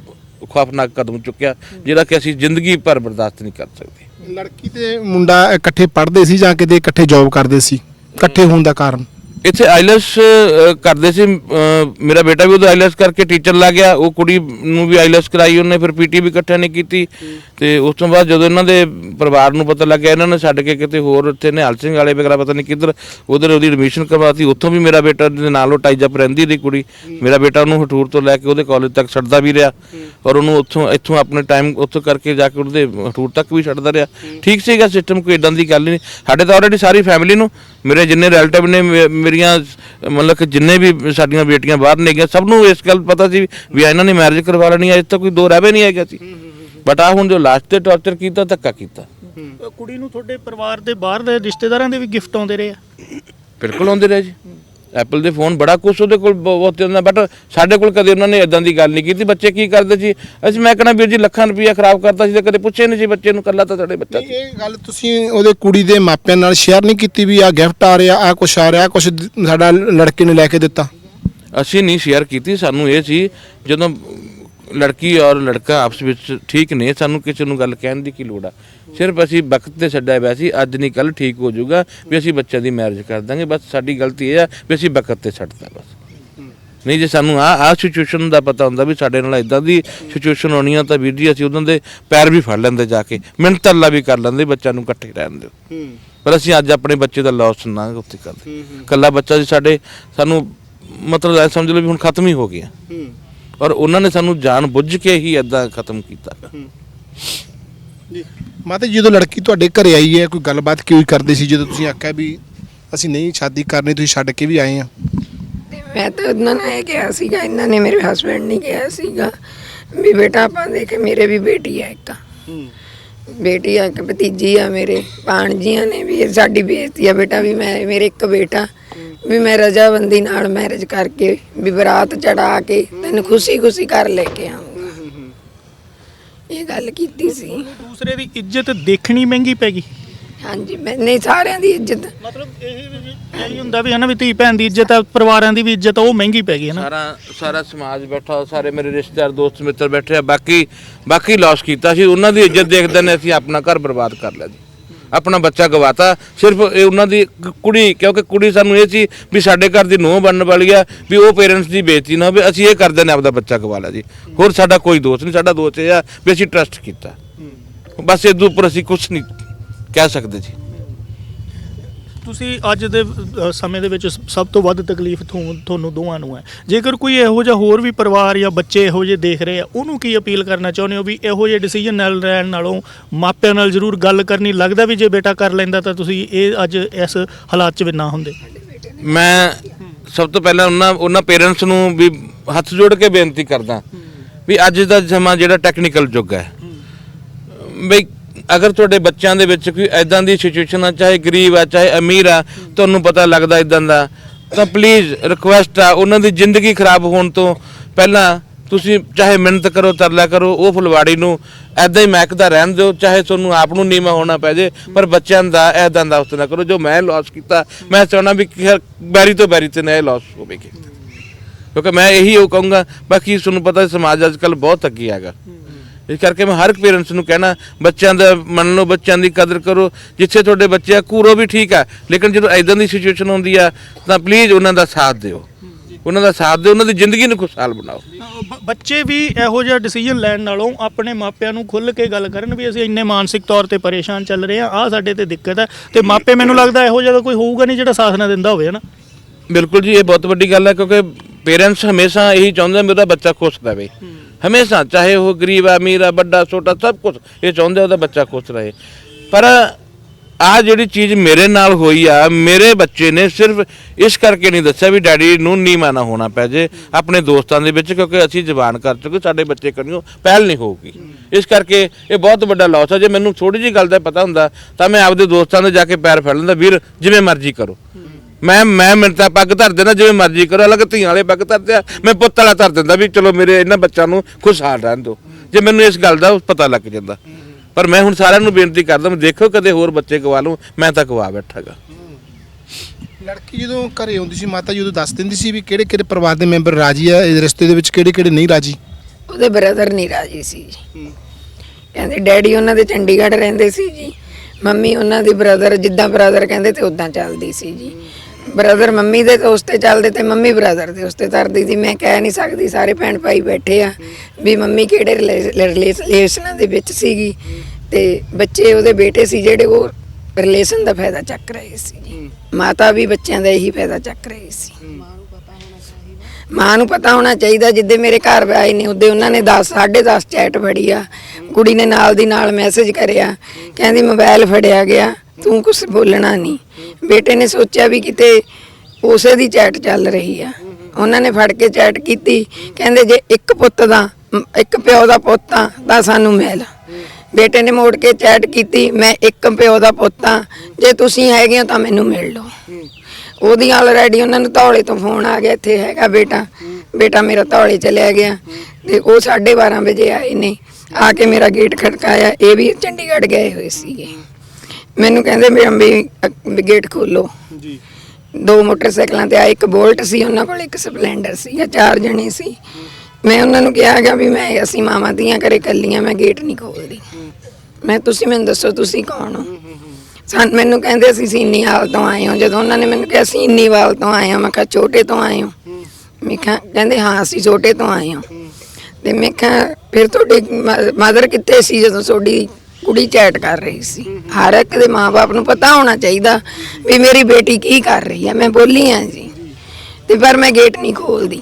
ਖੌਫਨਾਕ ਕਦਮ ਚੁੱਕਿਆ ਜਿਹੜਾ ਕਿ ਅਸੀਂ ਜ਼ਿੰਦਗੀ ਭਰ ਬਰਦਾਸ਼ਤ ਨਹੀਂ ਕਰ ਸਕਦੇ। ਲੜਕੀ ਤੇ ਮੁੰਡਾ ਇਕੱਠੇ ਪੜ੍ਹਦੇ ਸੀ ਜਾਂ ਕਿਤੇ ਇਕੱਠੇ ਜੌਬ ਕਰਦੇ ਸੀ? ਇਕੱਠੇ ਹੋਣ ਦਾ ਕਾਰਨ। ਇੱਥੇ ਆਈਲੈਸ ਕਰਦੇ ਸੀ ਮੇਰਾ ਬੇਟਾ ਵੀ ਉਦੋਂ ਆਈਲੈਸ ਕਰਕੇ ਟੀਚਰ ਲੱਗ ਗਿਆ, ਉਹ ਕੁੜੀ ਨੂੰ ਵੀ ਆਈਲੈਸ ਕਰਾਈ ਉਹਨੇ, ਫਿਰ ਪੀਟੀ ਵੀ ਇਕੱਠਿਆਂ ਨਹੀਂ ਕੀਤੀ ਤੇ ਉਸ ਤੋਂ ਬਾਅਦ ਜਦੋਂ ਇਹਨਾਂ ਦੇ ਪਰਿਵਾਰ ਨੂੰ ਪਤਾ ਲੱਗਿਆ, ਇਹਨਾਂ ਨੇ ਛੱਡ ਕੇ ਕਿਤੇ ਹੋਰ ਉੱਥੇ ਨਿਹਾਲ ਸਿੰਘ ਵਾਲੇ ਵਗੈਰਾ ਪਤਾ ਨਹੀਂ ਕਿੱਧਰ, ਉਧਰ ਉਹਦੀ ਐਡਮਿਸ਼ਨ ਕਰਵਾਤੀ, ਉੱਥੋਂ ਵੀ ਮੇਰਾ ਬੇਟਾ ਦੇ ਨਾਲ ਉਹ ਟਾਈ ਜਪ ਰਹਿੰਦੀ ਰਹੀ ਕੁੜੀ, ਮੇਰਾ ਬੇਟਾ ਉਹਨੂੰ ਹਟੂਰ ਤੋਂ ਲੈ ਕੇ ਉਹਦੇ ਕਾਲਜ ਤੱਕ ਛੱਡਦਾ ਵੀ ਰਿਹਾ ਔਰ ਉਹਨੂੰ ਉੱਥੋਂ, ਇੱਥੋਂ ਆਪਣੇ ਟਾਈਮ ਉੱਥੋਂ ਕਰਕੇ ਜਾ ਕੇ ਉਹਦੇ ਹਟੂਰ ਤੱਕ ਵੀ ਛੱਡਦਾ ਰਿਹਾ। ਠੀਕ ਸੀਗਾ ਸਿਸਟਮ ਕੋਈ ਇਦਾਂ ਦੀ ਗੱਲ ਨਹੀਂ। ਸਾਡੇ ਤਾਂ ਆਲਰੇਡੀ ਸਾਰੀ ਫੈਮਿਲੀ ਨੂੰ, ਮੇਰੇ ਜਿੰਨੇ ਰਿਲੇਟਿਵ ਨੇ, ਮੇ- ਮੇਰੀਆਂ ਮਤਲਬ ਕਿ ਜਿੰਨੇ ਵੀ ਸਾਡੀਆਂ ਬੇਟੀਆਂ ਬਾਹਰ ਨੇ ਗਈਆਂ ਸਭ ਨੂੰ ਇਸ ਗੱਲ ਪਤਾ ਸੀ ਵੀ ਇਹਨਾਂ ਨੇ ਮੈਰਿਜ ਕਰਵਾ ਲੈਣੀ ਹੈ ਤੱਕ ਕੋਈ ਦੋ ਰਹਿ ਵੀ ਨਹੀਂ ਹੈਗਾ ਸੀ ਬਟ ਆ ਹੁਣ ਜੋ ਲਾਸਟ ਤੇ ਟੌਰਚਰ ਕੀਤਾ ਧੱਕਾ ਕੀਤਾ। ਕੁੜੀ ਨੂੰ ਤੁਹਾਡੇ ਪਰਿਵਾਰ ਦੇ ਬਾਹਰ ਦੇ ਰਿਸ਼ਤੇਦਾਰਾਂ ਦੇ ਵੀ ਗਿਫਟ ਆਉਂਦੇ ਰਹੇ ਆ। ਬਿਲਕੁਲ ਆਉਂਦੇ ਰਹੇ ਜੀ। ਐਪਲ ਦੇ ਫੋਨ ਬੜਾ ਕੁਛ ਉਹਦੇ ਕੋਲ ਬਹੁਤ ਹੁੰਦਾ ਬਟ ਸਾਡੇ ਕੋਲ ਕਦੇ ਉਹਨਾਂ ਨੇ ਇਦਾਂ ਦੀ ਗੱਲ ਨਹੀਂ ਕੀਤੀ। ਬੱਚੇ ਕੀ ਕਰਦੇ ਸੀ? ਅਸੀਂ ਮੈਂ ਕਹਣਾ ਵੀਰ ਜੀ ਲੱਖਾਂ ਰੁਪਈਆ ਖਰਾਬ ਕਰਤਾ ਸੀ ਤੇ ਕਦੇ ਪੁੱਛੇ ਨਹੀਂ ਸੀ ਬੱਚੇ ਨੂੰ ਕੱਲਾ ਤਾਂ ਸਾਡੇ ਬੱਚਾ ਇਹ ਗੱਲ ਤੁਸੀਂ ਉਹਦੇ ਕੁੜੀ ਦੇ ਮਾਪਿਆਂ ਨਾਲ ਸ਼ੇਅਰ ਨਹੀਂ ਕੀਤੀ ਵੀ ਆ ਗਿਫਟ ਆ ਰਿਹਾ ਆ ਕੁਛ ਆ ਰਿਹਾ ਕੁਛ ਸਾਡਾ ਲੜਕੇ ਨੇ ਲੈ ਕੇ ਦਿੱਤਾ। ਅਸੀਂ ਨਹੀਂ ਸ਼ੇਅਰ ਕੀਤੀ ਸਾਨੂੰ ਇਹ ਸੀ ਜਦੋਂ ਲੜਕੀ ਔਰ ਲੜਕਾ ਆਪਸ ਵਿੱਚ ਠੀਕ ਨੇ ਸਾਨੂੰ ਕਿਸੇ ਨੂੰ ਗੱਲ ਕਹਿਣ ਦੀ ਕੀ ਲੋੜ ਆ? ਸਿਰਫ ਅਸੀਂ ਵਕਤ ਤੇ ਛੱਡਿਆ ਪਿਆ ਸੀ ਅੱਜ ਨਹੀਂ ਕੱਲ ਠੀਕ ਹੋ ਜਾਊਗਾ ਵੀ ਅਸੀਂ ਬੱਚਿਆਂ ਦੀ ਮੈਰਿਜ ਕਰ ਦਾਂਗੇ ਬਸ ਸਾਡੀ ਗਲਤੀ ਇਹ ਆ ਵੀ ਅਸੀਂ ਵਕਤ ਤੇ ਛੱਡਤਾ ਬਸ। ਨਹੀਂ ਜੇ ਸਾਨੂੰ ਆ ਆ ਸਿਚੁਏਸ਼ਨ ਦਾ ਪਤਾ ਹੁੰਦਾ ਵੀ ਸਾਡੇ ਨਾਲ ਇਦਾਂ ਦੀ ਸਿਚੁਏਸ਼ਨ ਹੋਣੀ ਆ ਤਾਂ ਵੀਰ ਜੀ ਅਸੀਂ ਉਹਨਾਂ ਦੇ ਪੈਰ ਵੀ ਫੜ ਲੈਂਦੇ ਜਾ ਕੇ ਮਿੰਟ ਅੱਲਾ ਵੀ ਕਰ ਲੈਂਦੇ ਬੱਚਿਆਂ ਨੂੰ ਇਕੱਠੇ ਰਹਿਣ ਦਿਓ। ਪਰ ਅਸੀਂ ਅੱਜ ਆਪਣੇ ਬੱਚੇ ਦਾ ਲਾਸ ਨਾ ਉੱਥੇ ਕਰਦੇ ਕੱਲਾ ਬੱਚਾ ਜੀ ਸਾਡੇ ਸਾਨੂੰ ਮਤਲਬ ਐ ਸਮਝ ਲਓ ਵੀ ਹੁਣ ਖਤਮ ਹੀ ਹੋ ਗਿਆ। ਔਰ ਉਹਨਾਂ ਨੇ ਸਾਨੂੰ ਜਾਣ ਬੁੱਝ ਕੇ ਹੀ ਇਦਾਂ ਖਤਮ ਕੀਤਾ। ਮਾਤਾ ਜੀ ਜਦੋਂ ਲੜਕੀ ਤੁਹਾਡੇ ਘਰੇ ਆਈ ਹੈ ਕੋਈ ਗੱਲਬਾਤ ਕਿਉਂ ਕਰਦੇ ਸੀ? ਜਦੋਂ ਤੁਸੀਂ ਆਖਿਆ ਵੀ ਅਸੀਂ ਨਹੀਂ ਸ਼ਾਦੀ ਕਰਨੀ ਤੁਸੀਂ ਛੱਡ ਕੇ ਵੀ ਆਏ ਆ। ਤੇ ਮੈਂ ਤਾਂ ਉਹਨਾਂ ਨੇ ਇਹ ਕਿਹਾ ਸੀਗਾ ਇਹਨਾਂ ਨੇ ਮੇਰੇ ਹਸਬੰਡ ਨੇ ਕਿਹਾ ਸੀਗਾ ਵੀ ਬੇਟਾ ਆਪਾਂ ਦੇਖ ਮੇਰੇ ਵੀ ਬੇਟੀ ਆ ਇੱਕ। ਬੇਟੀ ਆ ਇੱਕ ਭਤੀਜੀ ਆ ਮੇਰੇ ਭਾਣਜੀਆਂ ਨੇ ਵੀ ਇਹ ਸਾਡੀ ਬੇਇੱਜ਼ਤੀ ਆ ਬੇਟਾ ਵੀ ਮੈਂ ਮੇਰੇ ਇੱਕ ਬੇਟਾ। ਵੀ ਮੈਂ ਰਜਾਬੰਦੀ ਨਾਲ ਮੈਰਿਜ ਕਰਕੇ ਵੀ ਬਰਾਤ ਚੜਾ ਕੇ ਤੈਨੂੰ ਖੁਸ਼ੀ ਖੁਸ਼ੀ ਘਰ ਲੈ ਕੇ ਆਉਂਗਾ ਇਹ ਗੱਲ ਕੀਤੀ ਸੀ। ਦੂਸਰੇ ਦੀ ਇੱਜ਼ਤ ਦੇਖਣੀ ਮਹਿੰਗੀ ਪੈ ਗਈ। ਹਾਂਜੀ ਮੈਂ ਨਹੀਂ ਸਾਰਿਆਂ ਦੀ ਇੱਜ਼ਤ। ਮਤਲਬ ਇਹ ਇਹੀ ਹੁੰਦਾ ਵੀ ਹਨਾ ਵੀ ਧੀ ਭੈਣ ਦੀ ਇੱਜ਼ਤ ਆ ਪਰਿਵਾਰਾਂ ਦੀ ਵੀ ਇੱਜ਼ਤ ਆ ਉਹ ਮਹਿੰਗੀ ਪੈ ਗਈ ਹੈ ਨਾ ਸਾਰਾ ਸਾਰਾ ਸਮਾਜ ਬੈਠਾ ਸਾਰੇ ਮੇਰੇ ਰਿਸ਼ਤੇਦਾਰ ਦੋਸਤ ਮਿੱਤਰ ਬੈਠੇ ਆ ਬਾਕੀ ਬਾਕੀ ਲਾਸ ਕੀਤਾ ਸੀ ਉਹਨਾਂ ਦੀ ਇੱਜ਼ਤ ਦੇਖਦੇ ਨੇ ਅਸੀਂ ਆਪਣਾ ਘਰ ਬਰਬਾਦ ਕਰ ਲਿਆ ਜੀ। ਆਪਣਾ ਬੱਚਾ ਗਵਾਤਾ ਸਿਰਫ ਇਹ ਉਹਨਾਂ ਦੀ ਕੁੜੀ ਕਿਉਂਕਿ ਕੁੜੀ ਸਾਨੂੰ ਇਹ ਸੀ ਵੀ ਸਾਡੇ ਘਰ ਦੀ ਨੂੰਹ ਬਣਨ ਵਾਲੀ ਆ ਵੀ ਉਹ ਪੇਰੈਂਟਸ ਦੀ ਬੇਇੱਜ਼ਤੀ ਨਾ ਹੋਵੇ ਅਸੀਂ ਇਹ ਕਰਦੇ ਨੇ ਆਪਦਾ ਬੱਚਾ ਗਵਾ ਲਿਆ ਜੀ। ਹੋਰ ਸਾਡਾ ਕੋਈ ਦੋਸਤ ਨਹੀਂ ਸਾਡਾ ਦੋਸਤ ਇਹ ਆ ਵੀ ਅਸੀਂ ਟਰਸਟ ਕੀਤਾ। ਬਸ ਇਹਦੇ ਉੱਪਰ ਅਸੀਂ ਕੁਝ ਨਹੀਂ ਕਹਿ ਸਕਦੇ ਜੀ। ਤੁਸੀਂ ਅੱਜ ਦੇ ਅ, ਸਮੇਂ ਦੇ ਵਿੱਚ ਸ- ਸਭ ਤੋਂ ਵੱਧ ਤਕਲੀਫ ਤੁਹਾਨੂੰ ਤੁਹਾਨੂੰ ਦੋਵਾਂ ਨੂੰ ਹੈ। ਜੇਕਰ ਕੋਈ ਇਹੋ ਜਿਹਾ ਹੋਰ ਵੀ ਪਰਿਵਾਰ ਜਾਂ ਬੱਚੇ ਇਹੋ ਜਿਹੇ ਦੇਖ ਰਹੇ ਆ ਉਹਨੂੰ ਕੀ ਅਪੀਲ ਕਰਨਾ ਚਾਹੁੰਦੇ ਹੋ ਵੀ ਇਹੋ ਜਿਹੇ ਡਿਸੀਜਨ ਨਾਲ ਰਹਿਣ ਨਾਲੋਂ ਮਾਪਿਆਂ ਨਾਲ ਜ਼ਰੂਰ ਗੱਲ ਕਰਨੀ? ਲੱਗਦਾ ਵੀ ਜੇ ਬੇਟਾ ਕਰ ਲੈਂਦਾ ਤਾਂ ਤੁਸੀਂ ਇਹ ਅੱਜ ਇਸ ਹਾਲਾਤ 'ਚ ਵੀ ਨਾ ਹੁੰਦੇ। ਮੈਂ ਸਭ ਤੋਂ ਪਹਿਲਾਂ ਉਹਨਾਂ ਉਹਨਾਂ ਪੇਰੈਂਟਸ ਨੂੰ ਵੀ ਹੱਥ ਜੋੜ ਕੇ ਬੇਨਤੀ ਕਰਦਾ ਵੀ ਅੱਜ ਦਾ ਸਮਾਂ ਜਿਹੜਾ ਟੈਕਨੀਕਲ ਯੁੱਗ ਹੈ ਬਈ ਅਗਰ ਤੁਹਾਡੇ ਬੱਚਿਆਂ ਦੇ ਵਿੱਚ ਕੋਈ ਐਦਾਂ ਦੀ ਸਿਚੁਏਸ਼ਨ ਆ, ਚਾਹੇ ਗਰੀਬ ਆ, ਚਾਹੇ ਅਮੀਰ ਆ, ਤੁਹਾਨੂੰ ਪਤਾ ਲੱਗਦਾ ਇਦਾਂ ਦਾ। ਤਾਂ ਪਲੀਜ਼ ਰਿਕੁਐਸਟ ਆ, ਉਹਨਾਂ ਦੀ ਜ਼ਿੰਦਗੀ ਖਰਾਬ ਹੋਣ ਤੋਂ ਪਹਿਲਾਂ ਤੁਸੀਂ ਚਾਹੇ ਮਿਹਨਤ ਕਰੋ, ਤਰਲਾ ਕਰੋ, ਉਹ ਫੁਲਵਾੜੀ ਨੂੰ ਐਦਾਂ ਹੀ ਮਹਿਕਦਾ ਰਹਿਣ ਦਿਓ, ਚਾਹੇ ਤੁਹਾਨੂੰ ਆਪ ਨੂੰ ਨੀਵਾ ਹੋਣਾ ਪੈ ਜੇ, ਪਰ ਬੱਚਿਆਂ ਦਾ ਐਦਾਂ ਦਾ ਉਸ ਨਾ ਕਰੋ, ਜੋ ਮੈਂ ਲਾਸ ਕੀਤਾ, ਮੈਂ ਚਾਹਣਾ ਵੀ ਬੈਰੀ ਤੋਂ ਬੈਰੀ ਤੇ ਨਾ ਇਹ ਲਾਸ ਹੋਵੇਗੀ। ਕਿਉਂਕਿ ਮੈਂ ਇਹੀ ਉਹ ਕਹੂੰਗਾ, ਬਾਕੀ ਤੁਹਾਨੂੰ ਪਤਾ ਸਮਾਜ ਅੱਜ ਕੱਲ ਬਹੁਤ ਅੱਗੇ ਹੈਗਾ। ਇਸ ਕਰਕੇ ਮੈਂ ਹਰ ਇੱਕ ਪੇਰੈਂਟਸ ਨੂੰ ਕਹਿਣਾ ਬੱਚਿਆਂ ਦਾ ਮੰਨ ਲਓ ਬੱਚਿਆਂ ਦੀ ਕਦਰ ਕਰੋ ਜਿੱਥੇ ਤੁਹਾਡੇ ਬੱਚੇ ਆ ਕੂਰੋ ਵੀ ਠੀਕ ਆ ਲੇਕਿਨ ਜਦੋਂ ਐਦਾਂ ਦੀ ਸਿਚੁਏਸ਼ਨ ਹੁੰਦੀ ਆ ਤਾਂ ਪਲੀਜ਼ ਉਹਨਾਂ ਦਾ ਸਾਥ ਦਿਓ। ਉਹਨਾਂ ਦਾ ਸਾਥ ਦਿਓ ਉਹਨਾਂ ਦੀ ਜ਼ਿੰਦਗੀ ਨੂੰ ਖੁਸ਼ਹਾਲ ਬਣਾਓ। ਬੱਚੇ ਵੀ ਇਹੋ ਜਿਹਾ ਡਿਸੀਜਨ ਲੈਣ ਨਾਲੋਂ ਆਪਣੇ ਮਾਪਿਆਂ ਨੂੰ ਖੁੱਲ੍ਹ ਕੇ ਗੱਲ ਕਰਨ ਵੀ ਅਸੀਂ ਇੰਨੇ ਮਾਨਸਿਕ ਤੌਰ ਤੇ ਪਰੇਸ਼ਾਨ ਚੱਲ ਰਹੇ ਆ ਆ ਸਾਡੇ ਤੇ ਦਿੱਕਤ ਹੈ ਤੇ ਮਾਪੇ ਮੈਨੂੰ ਲੱਗਦਾ ਇਹੋ ਜਿਹਾ ਕੋਈ ਹੋਊਗਾ ਨਹੀਂ ਜਿਹੜਾ ਸਾਥ ਨਾ ਦਿੰਦਾ ਹੋਵੇ ਹਨਾ? ਬਿਲਕੁਲ ਜੀ ਇਹ ਬਹੁਤ ਵੱਡੀ ਗੱਲ ਹੈ ਕਿਉਂਕਿ ਪੇਰੈਂਟਸ ਹਮੇਸ਼ਾ ਇਹੀ ਚਾਹੁੰਦੇ ਆ ਮੇਰਾ ਬੱਚਾ ਖੁਸ਼ ਰਹੇ। ਹਮੇਸ਼ਾ, ਚਾਹੇ ਉਹ ਗਰੀਬ ਆ ਅਮੀਰ ਆ ਵੱਡਾ, ਛੋਟਾ, ਸਭ ਕੁਝ ਇਹ ਚਾਹੁੰਦੇ ਆ ਉਹਦਾ ਬੱਚਾ ਖੁਸ਼ ਰਹੇ। ਪਰ ਆ ਜਿਹੜੀ ਚੀਜ਼ ਮੇਰੇ ਨਾਲ ਹੋਈ ਆ, ਮੇਰੇ ਬੱਚੇ ਨੇ ਸਿਰਫ ਇਸ ਕਰਕੇ ਨਹੀਂ ਦੱਸਿਆ ਵੀ ਡੈਡੀ ਨੂੰ ਨਹੀਂ ਮਾਨਾ ਹੋਣਾ ਪੈ ਜੇ ਆਪਣੇ ਦੋਸਤਾਂ ਦੇ ਵਿੱਚ, ਕਿਉਂਕਿ ਅਸੀਂ ਜ਼ਬਾਨ ਕਰ ਚੁੱਕੇ, ਸਾਡੇ ਬੱਚੇ ਕਰਿਓ ਪਹਿਲ ਨਹੀਂ ਹੋਊਗੀ। ਇਸ ਕਰਕੇ ਇਹ ਬਹੁਤ ਵੱਡਾ ਲਾਸ ਆ। ਜੇ ਮੈਨੂੰ ਥੋੜੀ ਜਿਹੀ ਗੱਲ ਦਾ ਪਤਾ ਹੁੰਦਾ, ਤਾਂ ਮੈਂ ਆਪਦੇ ਦੋਸਤਾਂ ਦੇ ਜਾ ਕੇ ਪੈਰ ਫੜ ਲੈਂਦਾ, ਵੀਰ, ਜਿਵੇਂ ਮਰਜ਼ੀ ਕਰੋ। ਮੈਂ ਮੈਂ ਮਿੰਟ ਤਾਂ ਪੱਗ ਧਰ ਦੇਣਾ ਜਿਵੇਂ ਮਰਜ਼ੀ ਕਰੋ ਅਲੱਗ ਧੀਆਂ ਵਾਲੇ ਪੱਗ ਧਰਦੇ ਆ। ਮੈਂ ਪੁੱਤ ਵਾਲਾ ਧਰ ਦਿੰਦਾ ਵੀ ਚਲੋ ਮੇਰੇ ਇਹਨਾਂ ਬੱਚਿਆਂ ਨੂੰ ਖੁਸ਼ਹਾਲ ਰਹਿਣ ਦਿਓ। ਜੇ ਮੈਨੂੰ ਇਸ ਗੱਲ ਦਾ ਪਤਾ ਲੱਗ ਜਾਂਦਾ। ਪਰ ਮੈਂ ਹੁਣ ਸਾਰਿਆਂ ਨੂੰ ਬੇਨਤੀ ਕਰਦਾ ਮੈਂ ਦੇਖੋ ਕਦੇ ਹੋਰ ਬੱਚੇ ਗਵਾ ਲੂੰ ਮੈਂ ਤਾਂ ਗਵਾ ਬੈਠਾਗਾ। ਲੜਕੀ ਜਦੋਂ ਘਰੇ ਆਉਂਦੀ ਸੀ ਮਾਤਾ ਜੀ ਉਦੋਂ ਦੱਸ ਦਿੰਦੀ ਸੀ ਵੀ ਕਿਹੜੇ ਕਿਹੜੇ ਪਰਿਵਾਰ ਦੇ ਮੈਂਬਰ ਰਾਜੀ ਆ ਇਸ ਰਿਸ਼ਤੇ ਦੇ ਵਿੱਚ ਕਿਹੜੇ ਕਿਹੜੇ ਨਹੀਂ ਰਾਜੀ? ਉਹਦੇ ਬ੍ਰਦਰ ਨਹੀਂ ਰਾਜੀ ਸੀ ਜੀ। ਕਹਿੰਦੇ ਡੈਡੀ ਉਹਨਾਂ ਦੇ ਚੰਡੀਗੜ੍ਹ ਰਹਿੰਦੇ ਸੀ ਜੀ ਮੰਮੀ ਉਹਨਾਂ ਦੀ ਬ੍ਰਦਰ ਜਿੱਦਾਂ ਬ੍ਰਦਰ ਕਹਿੰਦੇ ਤੇ ਉਦਾਂ ਚੱਲਦੀ ਸੀ ਜੀ। ਬ੍ਰਦਰ ਮੰਮੀ ਦੇ ਤੇ ਉਸ ਤੇ ਚੱਲਦੇ ਤੇ ਮੰਮੀ ਬ੍ਰਦਰ ਦੇ ਉਸ ਤੇ ਤਰਦੀ ਸੀ। ਮੈਂ ਕਹਿ ਨਹੀਂ ਸਕਦੀ ਸਾਰੇ ਭੈਣ ਭਾਈ ਬੈਠੇ ਆ ਵੀ ਮੰਮੀ ਕਿਹੜੇ ਰਿਲੇਸ਼ਨਾਂ ਦੇ ਵਿੱਚ ਸੀਗੀ ਤੇ ਬੱਚੇ ਉਹਦੇ ਬੇਟੇ ਸੀ ਜਿਹੜੇ ਉਹ ਰਿਲੇਸ਼ਨ ਦਾ ਫਾਇਦਾ ਚੱਕ ਰਹੇ ਸੀ ਜੀ। ਮਾਤਾ ਵੀ ਬੱਚਿਆਂ ਦਾ ਇਹੀ ਫਾਇਦਾ ਚੱਕ ਰਹੀ ਸੀ। ਮਾਂ ਨੂੰ ਪਤਾ ਹੋਣਾ ਚਾਹੀਦਾ ਜਿੱਦੇ ਮੇਰੇ ਘਰ ਆਏ ਨੇ ਉਹਦੇ ਉਹਨਾਂ ਨੇ 10 10:30 ਚੈਟ ਫੜੀ ਆ। ਕੁੜੀ ਨੇ ਨਾਲ ਦੀ ਨਾਲ ਮੈਸੇਜ ਕਰਿਆ। ਕਹਿੰਦੀ ਮੋਬਾਈਲ ਫੜਿਆ ਗਿਆ ਤੂੰ ਕੁਝ ਬੋਲਣਾ ਨਹੀਂ। ਬੇਟੇ ਨੇ ਸੋਚਿਆ ਵੀ ਕਿਤੇ ਉਸੇ ਦੀ ਚੈਟ ਚੱਲ ਰਹੀ ਆ। ਉਹਨਾਂ ਨੇ ਫੜ ਕੇ ਚੈਟ ਕੀਤੀ। ਕਹਿੰਦੇ ਜੇ ਇੱਕ ਪੁੱਤ ਦਾ, ਇੱਕ ਪਿਓ ਦਾ ਪੁੱਤ ਆ, ਤਾਂ ਸਾਨੂੰ ਮਿਲ। ਬੇਟੇ ਨੇ ਮੋੜ ਕੇ ਚੈਟ ਕੀਤੀ, ਮੈਂ ਇੱਕ ਪਿਓ ਦਾ ਪੁੱਤ ਆ, ਜੇ ਤੁਸੀਂ ਹੈਗੇ ਹੋ ਤਾਂ ਮੈਨੂੰ ਮਿਲ ਲਓ। ਉਹਦੀ ਆਲਰੇਡੀ ਉਹਨਾਂ ਨੂੰ ਧੌਲੇ ਤੋਂ ਫੋਨ ਆ ਗਿਆ, ਇੱਥੇ ਹੈਗਾ ਬੇਟਾ। ਬੇਟਾ ਮੇਰਾ ਧੌਲੇ ਚਲਿਆ ਗਿਆ। ਤੇ ਉਹ 12:30 ਵਜੇ ਆਏ ਨੇ। ਆ ਕੇ ਮੇਰਾ ਗੇਟ ਖੜਕਾਇਆ। ਇਹ ਵੀ ਚੰਡੀਗੜ੍ਹ ਗਏ ਹੋਏ ਸੀਗੇ। ਮੈਨੂੰ ਕਹਿੰਦੇ ਵੀ ਅੰਬੀ ਵੀ ਗੇਟ ਖੋਲੋ। ਜੀ। ਦੋ ਮੋਟਰਸਾਈਕਲਾਂ ਤੇ ਆ ਇੱਕ ਬੋਲਟ ਸੀ ਉਹਨਾਂ ਕੋਲ ਇੱਕ ਸਪਲੈਂਡਰ ਸੀ ਜਾਂ ਚਾਰ ਜਣੇ ਸੀ। ਮੈਂ ਉਹਨਾਂ ਨੂੰ ਕਿਹਾ ਗਿਆ ਵੀ ਮੈਂ ਅਸੀਂ ਮਾਵਾਂ ਦੀਆਂ ਘਰੇ ਕੱਲੀਆਂ ਮੈਂ ਗੇਟ ਨਹੀਂ ਖੋਲਦੀ। ਮੈਂ ਤੁਸੀਂ ਮੈਨੂੰ ਦੱਸੋ ਤੁਸੀਂ ਕੌਣ ਹੋ? ਸਾਨ ਮੈਨੂੰ ਕਹਿੰਦੇ ਅਸੀਂ ਸੀਨੀਵਾਲ ਤੋਂ ਆਏ ਹਾਂ। ਜਦੋਂ ਉਹਨਾਂ ਨੇ ਮੈਨੂੰ ਕਿਹਾ ਸੀਨੀਵਾਲ ਤੋਂ ਆਏ ਹਾਂ ਮੈਂ ਕਿਹਾ ਛੋਟੇ ਤੋਂ ਆਏ ਹਾਂ? ਮੈਂ ਕਿਹਾ ਕਹਿੰਦੇ ਹਾਂ ਅਸੀਂ ਛੋਟੇ ਤੋਂ ਆਏ ਹਾਂ। ਤੇ ਮੈਂ ਕਿਹਾ ਫਿਰ ਤੁਹਾਡੀ ਮਦਰ ਕਿੱਥੇ ਸੀ ਜਦੋਂ ਤੁਹਾਡੀ ਕੁੜੀ ਚੈਟ ਕਰ ਰਹੀ ਸੀ। ਹਰ ਇੱਕ ਦੇ ਮਾਪੇ ਨੂੰ ਪਤਾ ਹੋਣਾ ਚਾਹੀਦਾ ਵੀ ਮੇਰੀ ਬੇਟੀ ਕੀ ਕਰ ਰਹੀ ਹੈ। ਮੈਂ ਬੋਲੀ ਆ ਜੀ। ਤੇ ਪਰ ਮੈਂ ਗੇਟ ਨਹੀਂ ਖੋਲਦੀ।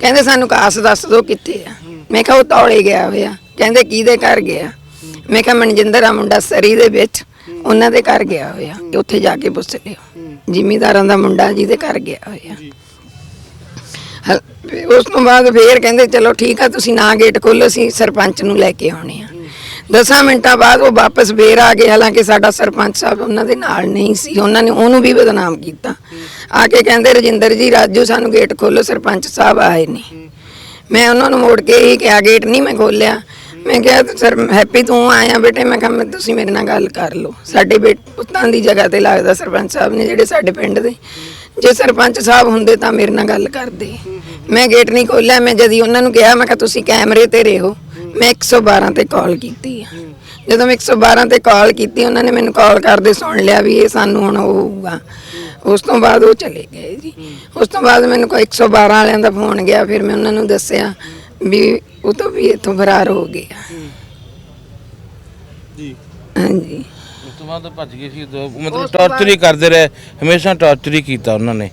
ਕਹਿੰਦੇ ਸਾਨੂੰ ਕਾਸ ਦੱਸ ਦਿਓ ਕਿੱਥੇ ਆ। ਮੈਂ ਕਿਹਾ ਉਹ ਤੌਲੇ ਗਿਆ ਹੋਇਆ। ਕਹਿੰਦੇ ਕਿਹਦੇ ਘਰ ਗਿਆ? ਮੈਂ ਕਿਹਾ ਮਨਜਿੰਦਰ ਆ ਮੁੰਡਾ ਸਰੀ ਦੇ ਵਿੱਚ। ਉਹਨਾਂ ਦੇ ਘਰ ਗਿਆ ਹੋਇਆ। ਤੇ ਉੱਥੇ ਜਾ ਕੇ ਪੁੱਛ ਲਿਓ। ਜ਼ਿਮੀਦਾਰਾਂ ਦਾ ਮੁੰਡਾ ਜਿਹਦੇ ਘਰ ਗਿਆ ਹੋਇਆ। ਉਸ ਤੋਂ ਬਾਅਦ ਫੇਰ ਕਹਿੰਦੇ, ਚਲੋ ਠੀਕ ਆ, ਤੁਸੀਂ ਨਾ ਗੇਟ ਖੋਲੋ ਸੀ ਸਰਪੰਚ ਨੂੰ ਲੈ ਕੇ ਆਉਣੇ ਆ। ਦਸਾਂ ਮਿੰਟਾਂ ਬਾਅਦ ਉਹ ਵਾਪਸ ਫੇਰ ਆ ਗਏ। ਹਾਲਾਂਕਿ ਸਾਡਾ ਸਰਪੰਚ ਸਾਹਿਬ ਉਹਨਾਂ ਦੇ ਨਾਲ ਨਹੀਂ ਸੀ। ਉਹਨਾਂ ਨੇ ਉਹਨੂੰ ਵੀ ਬਦਨਾਮ ਕੀਤਾ। ਆ ਕੇ ਕਹਿੰਦੇ, ਰਜਿੰਦਰ ਜੀ, ਰਾਜੂ, ਸਾਨੂੰ ਗੇਟ ਖੋਲੋ ਸਰਪੰਚ ਸਾਹਿਬ ਆਏ ਨੇ। ਮੈਂ ਉਹਨਾਂ ਨੂੰ ਮੋੜ ਕੇ ਹੀ ਕਿਹਾ ਗੇਟ ਨਹੀਂ ਮੈਂ ਖੋਲਿਆ ਮੈਂ ਕਿਹਾ, ਸਰ, ਹੈਪੀ, ਤੂੰ ਆਇਆ ਬੇਟੇ? ਮੈਂ ਕਿਹਾ, ਮੈਂ ਤੁਸੀਂ ਮੇਰੇ ਨਾਲ ਗੱਲ ਕਰ ਲਓ। ਸਾਡੇ ਬੇਟ ਪੁੱਤਾਂ ਦੀ ਜਗ੍ਹਾ ਤੇ ਲੱਗਦਾ ਸਰਪੰਚ ਸਾਹਿਬ ਨੇ ਜਿਹੜੇ ਸਾਡੇ ਪਿੰਡ ਦੇ। ਜੇ ਸਰਪੰਚ ਸਾਹਿਬ ਹੁੰਦੇ ਤਾਂ ਮੇਰੇ ਨਾਲ ਗੱਲ ਕਰਦੇ। ਮੈਂ ਗੇਟ ਨਹੀਂ ਖੋਲਿਆ ਮੈਂ ਜਦੀ ਉਹਨਾਂ ਨੂੰ ਕਿਹਾ, ਮੈਂ ਕਿਹਾ, ਤੁਸੀਂ ਕੈਮਰੇ ਤੇ ਰਹੋ। ਮੈਂ 112 ਤੇ ਕਾਲ ਕੀਤੀ ਆ। ਜਦੋਂ ਮੈਂ 112 ਤੇ ਕਾਲ ਕੀਤੀ ਉਹਨਾਂ ਨੇ ਮੈਨੂੰ ਕਾਲ ਕਰਦੇ ਸੁਣ ਲਿਆ ਵੀ ਇਹ ਸਾਨੂੰ ਹੁਣ ਹੋਊਗਾ। ਉਸ ਤੋਂ ਬਾਅਦ ਉਹ ਚਲੇ ਗਏ ਜੀ। ਉਸ ਤੋਂ ਬਾਅਦ ਮੈਨੂੰ ਕੋਈ 112 ਵਾਲਿਆਂ ਦਾ ਫੋਨ ਗਿਆ ਫਿਰ ਮੈਂ ਉਹਨਾਂ ਨੂੰ ਦੱਸਿਆ ਵੀ ਉਹ ਤਾਂ ਵੀ ਇੱਥੋਂ ਫਰਾਰ ਹੋ ਗਿਆ ਜੀ। ਹਾਂਜੀ। ਉਸ ਤੋਂ ਬਾਅਦ ਉਹ ਭੱਜ ਗਏ ਸੀ ਦੋ- ਮਤਲਬ ਟੌਰਚਰ ਹੀ ਕਰਦੇ ਰਹੇ ਹਮੇਸ਼ਾ ਟੌਰਚਰ ਹੀ ਕੀਤਾ ਉਹਨਾਂ ਨੇ।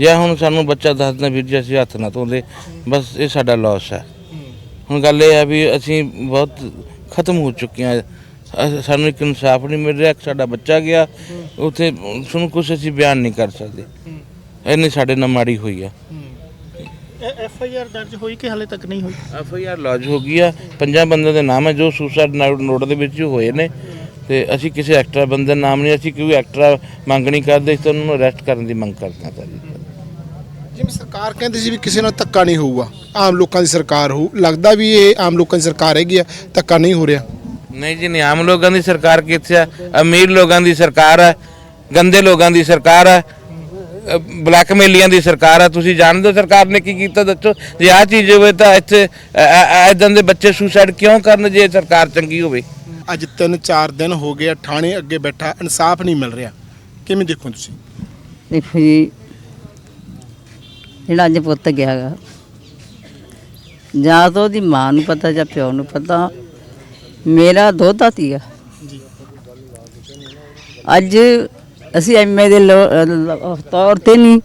ਜਾਂ ਹੁਣ ਸਾਨੂੰ ਬੱਚਾ ਦੱਸਦਾ ਵੀਰ ਜੀ ਅਸੀਂ ਹੱਥ ਨਾ ਧੋਂਦੇ। ਬਸ ਇਹ ਸਾਡਾ ਲਾਸ ਹੈ। ਹੁਣ ਗੱਲ ਇਹ ਹੈ ਵੀ ਅਸੀਂ ਬਹੁਤ ਖਤਮ ਹੋ ਚੁੱਕੇ ਅਸ- ਸਾਨੂੰ ਇੱਕ ਇਨਸਾਫ ਨਹੀਂ ਮਿਲ ਰਿਹਾ ਸਾਡਾ ਬੱਚਾ ਗਿਆ ਉੱਥੇ ਸਾਨੂੰ ਕੁਝ ਅਸੀਂ ਬਿਆਨ ਨਹੀਂ ਕਰ ਸਕਦੇ। ਇੰਨੀ ਸਾਡੇ ਨਾਲ ਮਾੜੀ ਹੋਈ ਆ। ਐਫ ਆਈ ਆਰ ਦਰਜ ਹੋਈ ਕਿ ਹਾਲੇ ਤੱਕ ਨਹੀਂ ਹੋਈ? ਐਫ ਆਈ ਆਰ ਲੌਜ ਹੋ ਗਈ ਆ। ਪੰਜਾਂ ਬੰਦਿਆਂ ਦੇ ਨਾਮ ਹੈ ਜੋ ਸੁਸਾਈਡ ਨੋਟ ਦੇ ਵਿੱਚ ਹੋਏ ਨੇ। ਤੇ ਅਸੀਂ ਕਿਸੇ ਐਕਟਰ ਬੰਦੇ ਦਾ ਨਾਮ ਨਹੀਂ ਅਸੀਂ ਕੋਈ ਐਕਟਰ ਮੰਗ ਨਹੀਂ ਕਰਦੇ ਅਸੀਂ ਤਾਂ ਉਹਨਾਂ ਨੂੰ ਅਰੈਸਟ ਕਰਨ ਦੀ ਮੰਗ ਕਰਦੇ ਹਾਂ ਜੀ ਜਿਵੇਂ ਸਰਕਾਰ ਕਹਿੰਦੀ ਸੀ ਵੀ ਕਿਸੇ ਨਾਲ ਧੱਕਾ ਨਹੀਂ ਹੋਊਗਾ ਆਮ ਲੋਕਾਂ ਦੀ ਸਰਕਾਰ ਹੋਊ ਲੱਗਦਾ ਵੀ ਇਹ ਆਮ ਲੋਕਾਂ ਦੀ ਸਰਕਾਰ ਹੈਗੀ ਆ ਧੱਕਾ ਨਹੀਂ ਹੋ ਰਿਹਾ। ਨਹੀਂ ਜੀ ਨਹੀਂ ਆਮ ਲੋਕਾਂ ਦੀ ਸਰਕਾਰ ਕਿੱਥੇ ਆ? ਅਮੀਰ ਲੋਕਾਂ ਦੀ ਸਰਕਾਰ ਹੈ ਗੰਦੇ ਲੋਕਾਂ ਦੀ ਸਰਕਾਰ ਹੈ ਬਲੈਕਮੇਲੀਆਂ ਦੀ ਸਰਕਾਰ ਹੈ ਤੁਸੀਂ ਜਾਣਦੇ ਹੋ ਸਰਕਾਰ ਨੇ ਕੀ ਕੀਤਾ ਦੱਸੋ? ਜੇ ਆਹ ਚੀਜ਼ ਹੋਵੇ ਤਾਂ ਇੱਥੇ ਐਦਾਂ ਦੇ ਬੱਚੇ ਸੁਸਾਈਡ ਕਿਉਂ ਕਰਨ ਜੇ ਸਰਕਾਰ ਚੰਗੀ ਹੋਵੇ? ਅੱਜ 3-4 ਦਿਨ ਹੋ ਗਏ ਆ, ਥਾਣੇ ਅੱਗੇ ਬੈਠਾ ਇਨਸਾਫ ਨਹੀਂ ਮਿਲ ਰਿਹਾ। ਕਿਵੇਂ ਦੇਖੋ ਤੁਸੀਂ? ਦੇਖੋ ਜੀ ਜਿਹੜਾ ਅੱਜ ਪੁੱਤ ਗਿਆ ਗਾ ਜਾਂ ਤਾਂ ਉਹਦੀ ਮਾਂ ਨੂੰ ਪਤਾ ਜਾਂ ਪਿਓ ਨੂੰ ਪਤਾ। ਮੇਰਾ ਦੋਤਾ ਤੀਆ ਅੱਜ ਅਸੀਂ ਐਮਏ ਦੇ ਲੋ- ਤੌਰ ਤੇ ਨਹੀਂ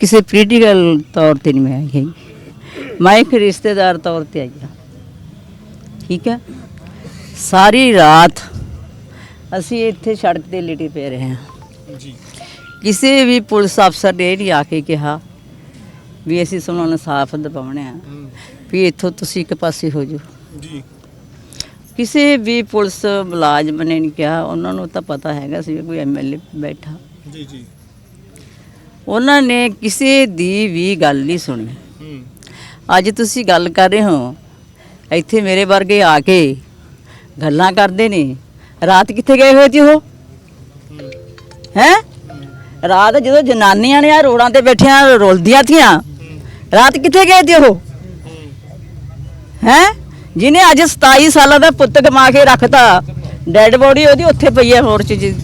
ਕਿਸੇ ਪੋਲੀਟੀਕਲ ਤੌਰ ਤੇ ਨਹੀਂ ਮੈਂ ਆਈ ਹੈਗੀ। ਮੈਂ ਇੱਕ ਰਿਸ਼ਤੇਦਾਰ ਤੌਰ ਤੇ ਆਈ ਹਾਂ। ਠੀਕ ਹੈ? ਸਾਰੀ ਰਾਤ ਅਸੀਂ ਇੱਥੇ ਸੜਕ ਤੇ ਲੇਟੇ ਪਏ ਰਹੇ ਹਾਂ। ਜੀ। ਕਿਸੇ ਵੀ ਪੁਲਿਸ ਅਫਸਰ ਨੇ ਇਹ ਨਹੀਂ ਆ ਕੇ ਕਿਹਾ ਵੀ ਅਸੀਂ ਤੁਹਾਨੂੰ ਇਨਸਾਫ ਦਿਵਾਉਣੇ ਆ। ਵੀ ਇੱਥੋਂ ਤੁਸੀਂ ਇੱਕ ਪਾਸੇ ਹੋ ਜਾਓ। ਜੀ। ਕਿਸੇ ਵੀ ਪੁਲਿਸ ਮੁਲਾਜ਼ਮ ਨੇ ਨਹੀਂ ਕਿਹਾ ਉਹਨਾਂ ਨੂੰ ਤਾਂ ਪਤਾ ਹੈਗਾ ਸੀ ਕੋਈ ਐਮਐਲਏ ਬੈਠਾ। ਜੀ ਜੀ। ਉਹਨਾਂ ਨੇ ਕਿਸੇ ਦੀ ਵੀ ਗੱਲ ਨਹੀਂ ਸੁਣੀ। ਅੱਜ ਤੁਸੀਂ ਗੱਲ ਕਰ ਰਹੇ ਹੋ ਇੱਥੇ ਮੇਰੇ ਵਰਗੇ ਆ ਕੇ ਗੱਲਾਂ ਕਰਦੇ ਨੇ। ਰਾਤ ਕਿੱਥੇ ਗਏ ਹੋਏ ਸੀ ਉਹ? ਹੈ। ਰਾਤ ਜਦੋਂ ਜਨਾਨੀਆਂ ਨੇ ਆ ਰੋੜਾਂ ਤੇ ਬੈਠੀਆਂ ਰੋਲਦੀਆਂ ਥੀਆਂ ਰਾਤ ਕਿੱਥੇ ਗਏ ਸੀ ਉਹ? ਹੈ? ਜਿਹਨੇ ਅੱਜ 27 ਸਾਲਾਂ ਦਾ ਪੁੱਤ ਕਮਾ ਕੇ ਰੱਖਤਾ ਡੈੱਡ ਬੋਡੀ ਉਹਦੀ ਉੱਥੇ ਪਈ ਹੈ ਹੋਰ ਚੀਜ਼।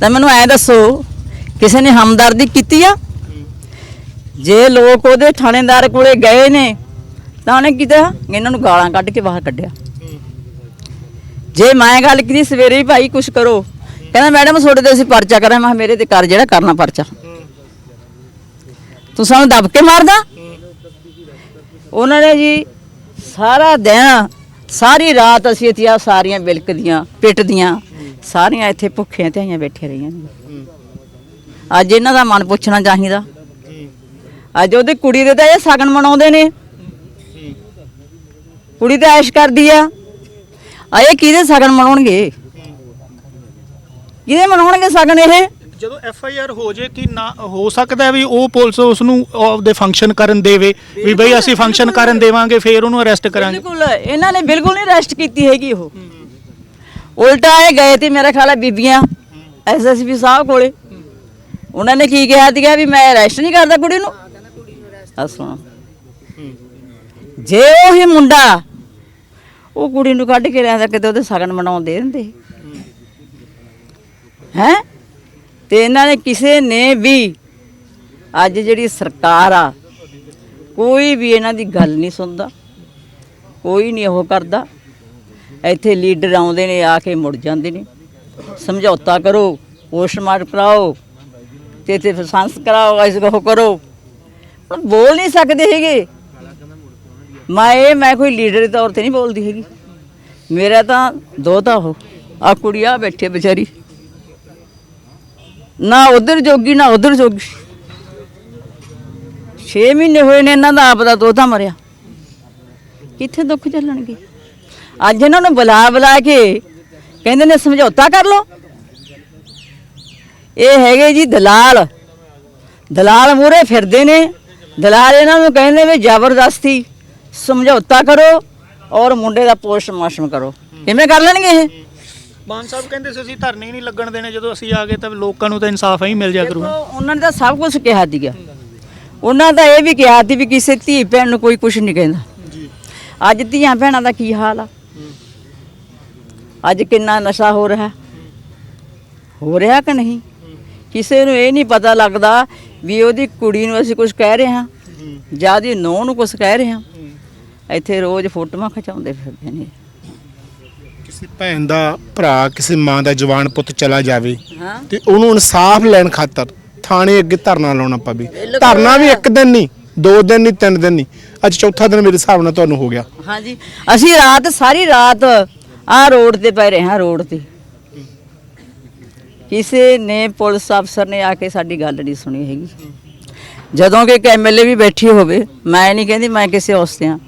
ਤਾਂ ਮੈਨੂੰ ਐ ਦੱਸੋ, ਕਿਸੇ ਨੇ ਹਮਦਰਦੀ ਕੀਤੀ ਆ? ਜੇ ਲੋਕ ਉਹਦੇ ਥਾਣੇਦਾਰ ਕੋਲੇ ਗਏ ਨੇ, ਤਾਂ ਉਹਨੇ ਕੀਤਾ ਇਹਨਾਂ ਨੂੰ ਗਾਲਾਂ ਕੱਢ ਕੇ ਬਾਹਰ ਕੱਢਿਆ। ਜੇ ਮੈਂ ਗੱਲ ਕੀਤੀ, ਸਵੇਰੇ ਭਾਈ ਕੁਛ ਕਰੋ। ਕਹਿੰਦਾ, ਮੈਡਮ, ਤੁਹਾਡੇ ਤੇ ਅਸੀਂ ਪਰਚਾ ਕਰਾਂ ਮੈਂ ਮੇਰੇ ਤੇ ਕਰ ਜਿਹੜਾ ਕਰਨਾ ਪਰਚਾ। ਤੂੰ ਸਾਨੂੰ ਦੱਬ ਕੇ ਮਾਰਦਾ? ਉਹਨਾਂ ਨੇ ਜੀ ਸਾਰਾ ਦਿਨ, ਸਾਰੀ ਰਾਤ ਅਸੀਂ ਇੱਥੇ ਆ ਸਾਰੀਆਂ ਬਿਲਕਦੀਆਂ ਪਿੱਟਦੀਆਂ, ਸਾਰੀਆਂ ਇੱਥੇ ਭੁੱਖੀਆਂ ਤੇ ਆਈਆਂ ਬੈਠੀਆਂ ਰਹੀਆਂ ਨੇ। ਅੱਜ ਇਹਨਾਂ ਦਾ ਮਨ ਪੁੱਛਣਾ ਚਾਹੀਦਾ। ਅੱਜ ਉਹਦੀ ਕੁੜੀ ਦੇ ਤਾਂ ਇਹ ਸਗਨ ਮਨਾਉਂਦੇ ਨੇ। ਕੁੜੀ ਤਾਂ ਐਸ਼ ਕਰਦੀ ਆ। ਆ ਇਹ ਕਿਹਦੇ ਸਗਨ ਮਨਾਉਣਗੇ? ਕਿਹਦੇ ਮਨਾਉਣਗੇ ਸਗਨ ਇਹ? ਜਦੋਂ ਐਫ ਆਈ ਆਰ ਹੋ ਜੇ ਕਿ ਨਾ ਹੋ ਸਕਦਾ ਹੈ ਵੀ ਉਹ ਪੁਲਿਸ ਉਸ ਨੂੰ ਆਪਦੇ ਫੰਕਸ਼ਨ ਕਰਨ ਦੇਵੇ ਵੀ ਬਈ ਅਸੀਂ ਫੰਕਸ਼ਨ ਕਰਨ ਦੇਵਾਂਗੇ ਫਿਰ ਉਹਨੂੰ ਅਰੈਸਟ ਕਰਾਂਗੇ। ਬਿਲਕੁਲ ਇਹਨਾਂ ਨੇ ਬਿਲਕੁਲ ਨਹੀਂ ਅਰੈਸਟ ਕੀਤੀ ਹੈਗੀ ਉਹ। ਉਲਟਾ ਇਹ ਗਏ ਤੇ ਮੇਰਾ ਖਿਆਲ ਹੈ ਬੀਬੀਆਂ ਐਸਐਸਪੀ ਸਾਹਿਬ ਕੋਲੇ। ਉਹਨਾਂ ਨੇ ਕੀ ਕਿਹਾ ਸੀਗਾ ਵੀ ਮੈਂ ਅਰੈਸਟ ਨਹੀਂ ਕਰਦਾ ਕੁੜੀ ਨੂੰ? ਸੁਣੋ ਜੇ ਉਹ ਹੀ ਮੁੰਡਾ ਉਹ ਕੁੜੀ ਨੂੰ ਕੱਢ ਕੇ ਲਿਆਂਦਾ ਕਿਤੇ ਉਹਦੇ ਸਗਨ ਮਨਾਉਣ ਦੇ ਦਿੰਦੇ। ਹੈ? ਤੇ ਇਹਨਾਂ ਨੇ ਕਿਸੇ ਨੇ ਵੀ ਅੱਜ ਜਿਹੜੀ ਸਰਕਾਰ ਆ, ਕੋਈ ਵੀ ਇਹਨਾਂ ਦੀ ਗੱਲ ਨਹੀਂ ਸੁਣਦਾ, ਕੋਈ ਨਹੀਂ ਉਹ ਕਰਦਾ। ਇੱਥੇ ਲੀਡਰ ਆਉਂਦੇ ਨੇ, ਆ ਕੇ ਮੁੜ ਜਾਂਦੇ ਨੇ। ਸਮਝੌਤਾ ਕਰੋ ਪੋਸਟਮਾਰਟਮ ਕਰਾਓ, ਤੇ ਇੱਥੇ ਸੰਸ ਕਰਾਓ, ਇਸ ਕੋ ਕਰੋ। ਹੁਣ ਬੋਲ ਨਹੀਂ ਸਕਦੇ ਹੈਗੇ। ਮੈਂ ਇਹ, ਮੈਂ ਕੋਈ ਲੀਡਰ ਦੇ ਤੌਰ ਤੇ ਨਹੀਂ ਬੋਲਦੀ ਹੈਗੀ। ਮੇਰਾ ਤਾਂ ਦੋਤਾ ਹੋ ਆ ਕੁੜੀ ਆ ਬੈਠੀ ਵਿਚਾਰੀ। ਨਾ ਉਧਰ ਜੋਗੀ, ਨਾ ਉਧਰ ਜੋਗੀ। 6 ਮਹੀਨੇ ਹੋਏ ਨੇ ਇਹਨਾਂ ਦਾ ਆਪ ਦਾ ਦੋਤਾ ਮਰਿਆ। ਕਿੱਥੇ ਦੁੱਖ ਚੱਲਣਗੇ? ਅੱਜ ਇਹਨਾਂ ਨੂੰ ਬੁਲਾ ਬੁਲਾ ਕੇ ਕਹਿੰਦੇ ਨੇ ਸਮਝੌਤਾ ਕਰ ਲਓ। ਇਹ ਹੈਗੇ ਜੀ ਦਲਾਲ। ਦਲਾਲ ਮੂਰੇ ਫਿਰਦੇ ਨੇ। ਦਲਾਲ ਇਹਨਾਂ ਨੂੰ ਕਹਿੰਦੇ ਵੀ ਜ਼ਬਰਦਸਤੀ ਸਮਝੌਤਾ ਕਰੋ ਔਰ ਮੁੰਡੇ ਦਾ ਪੋਸਟਮਾਰਟਮ ਕਰੋ। ਕਿਵੇਂ ਕਰ ਲੈਣਗੇ ਇਹ? ਮਾਨ ਸਾਹਿਬ ਕਹਿੰਦੇ ਸੀ ਅਸੀਂ ਧਰਨੇ ਹੀ ਨਹੀਂ ਲੱਗਣ ਦੇਣੇ ਜਦੋਂ ਅਸੀਂ ਆ ਗਏ ਤਾਂ ਲੋਕਾਂ ਨੂੰ ਤਾਂ ਇਨਸਾਫ ਹੀ ਮਿਲ ਜਾ ਦੇਖੋ, ਕਰੂਗਾ ਉਹਨਾਂ ਨੇ ਤਾਂ ਸਭ ਕੁਝ ਕਿਹਾ ਸੀਗਾ। ਉਹਨਾਂ ਦਾ ਇਹ ਵੀ ਕਿਹਾ ਸੀ ਵੀ ਕਿਸੇ ਧੀ ਭੈਣ ਨੂੰ ਕੋਈ ਕੁਝ ਨਹੀਂ ਕਹਿੰਦਾ। ਅੱਜ ਧੀਆਂ ਭੈਣਾਂ ਦਾ ਕੀ ਹਾਲ ਆ? ਅੱਜ ਕਿੰਨਾ ਨਸ਼ਾ ਹੋ ਰਿਹਾ? ਹੋ ਰਿਹਾ ਕਿ ਨਹੀਂ? ਕਿਸੇ ਨੂੰ ਇਹ ਨਹੀਂ ਪਤਾ ਲੱਗਦਾ ਵੀ ਉਹਦੀ ਕੁੜੀ ਨੂੰ ਅਸੀਂ ਕੁਝ ਕਹਿ ਰਹੇ ਹਾਂ ਜਾਂ ਉਹਦੀ ਨੂੰਹ ਨੂੰ ਕੁਝ ਕਹਿ ਰਹੇ ਹਾਂ। ਇੱਥੇ ਰੋਜ਼ ਫੋਟੋਆਂ ਖਿਚਾਉਂਦੇ ਫਿਰਦੇ ਨੇ। ਕਿਸੇ ਭੈਣ ਦਾ ਭਰਾ ਕਿਸੇ ਮਾਂ ਦਾ ਜਵਾਨ ਪੁੱਤ ਚਲਾ ਜਾਵੇ ਹਾਂ। ਤੇ ਉਹਨੂੰ ਇਨਸਾਫ ਲੈਣ ਖਾਤਰ ਥਾਣੇ ਅੱਗੇ ਧਰਨਾ ਲਾਉਣਾ ਪਵੇ। ਧਰਨਾ ਵੀ ਇੱਕ ਦਿਨ ਨਹੀਂ ਦੋ ਦਿਨ ਨਹੀਂ ਤਿੰਨ ਦਿਨ ਨਹੀਂ। ਅੱਜ ਚੌਥਾ ਦਿਨ ਮੇਰੇ ਹਿਸਾਬ ਨਾਲ ਤੁਹਾਨੂੰ ਹੋ ਗਿਆ। ਹਾਂਜੀ। ਅਸੀਂ ਰਾਤ ਸਾਰੀ ਰਾਤ ਆਹ ਰੋਡ ਤੇ ਪੈ ਰਹੇ ਹਾਂ ਰੋਡ ਤੇ। ਕਿਸੇ ਨੇ ਪੁਲਿਸ ਅਫਸਰ ਨੇ ਆ ਕੇ ਸਾਡੀ ਗੱਲ ਨਹੀਂ ਸੁਣੀ ਹੈਗੀ। ਜਦੋਂ ਕਿ ਐਮਐਲਏ ਵੀ ਬੈਠੀ ਹੋਵੇ ਮੈਂ ਨਹੀਂ ਕਹਿੰਦੀ ਮੈਂ ਕਿਸੇ ਵਾਸਤੇ ਆ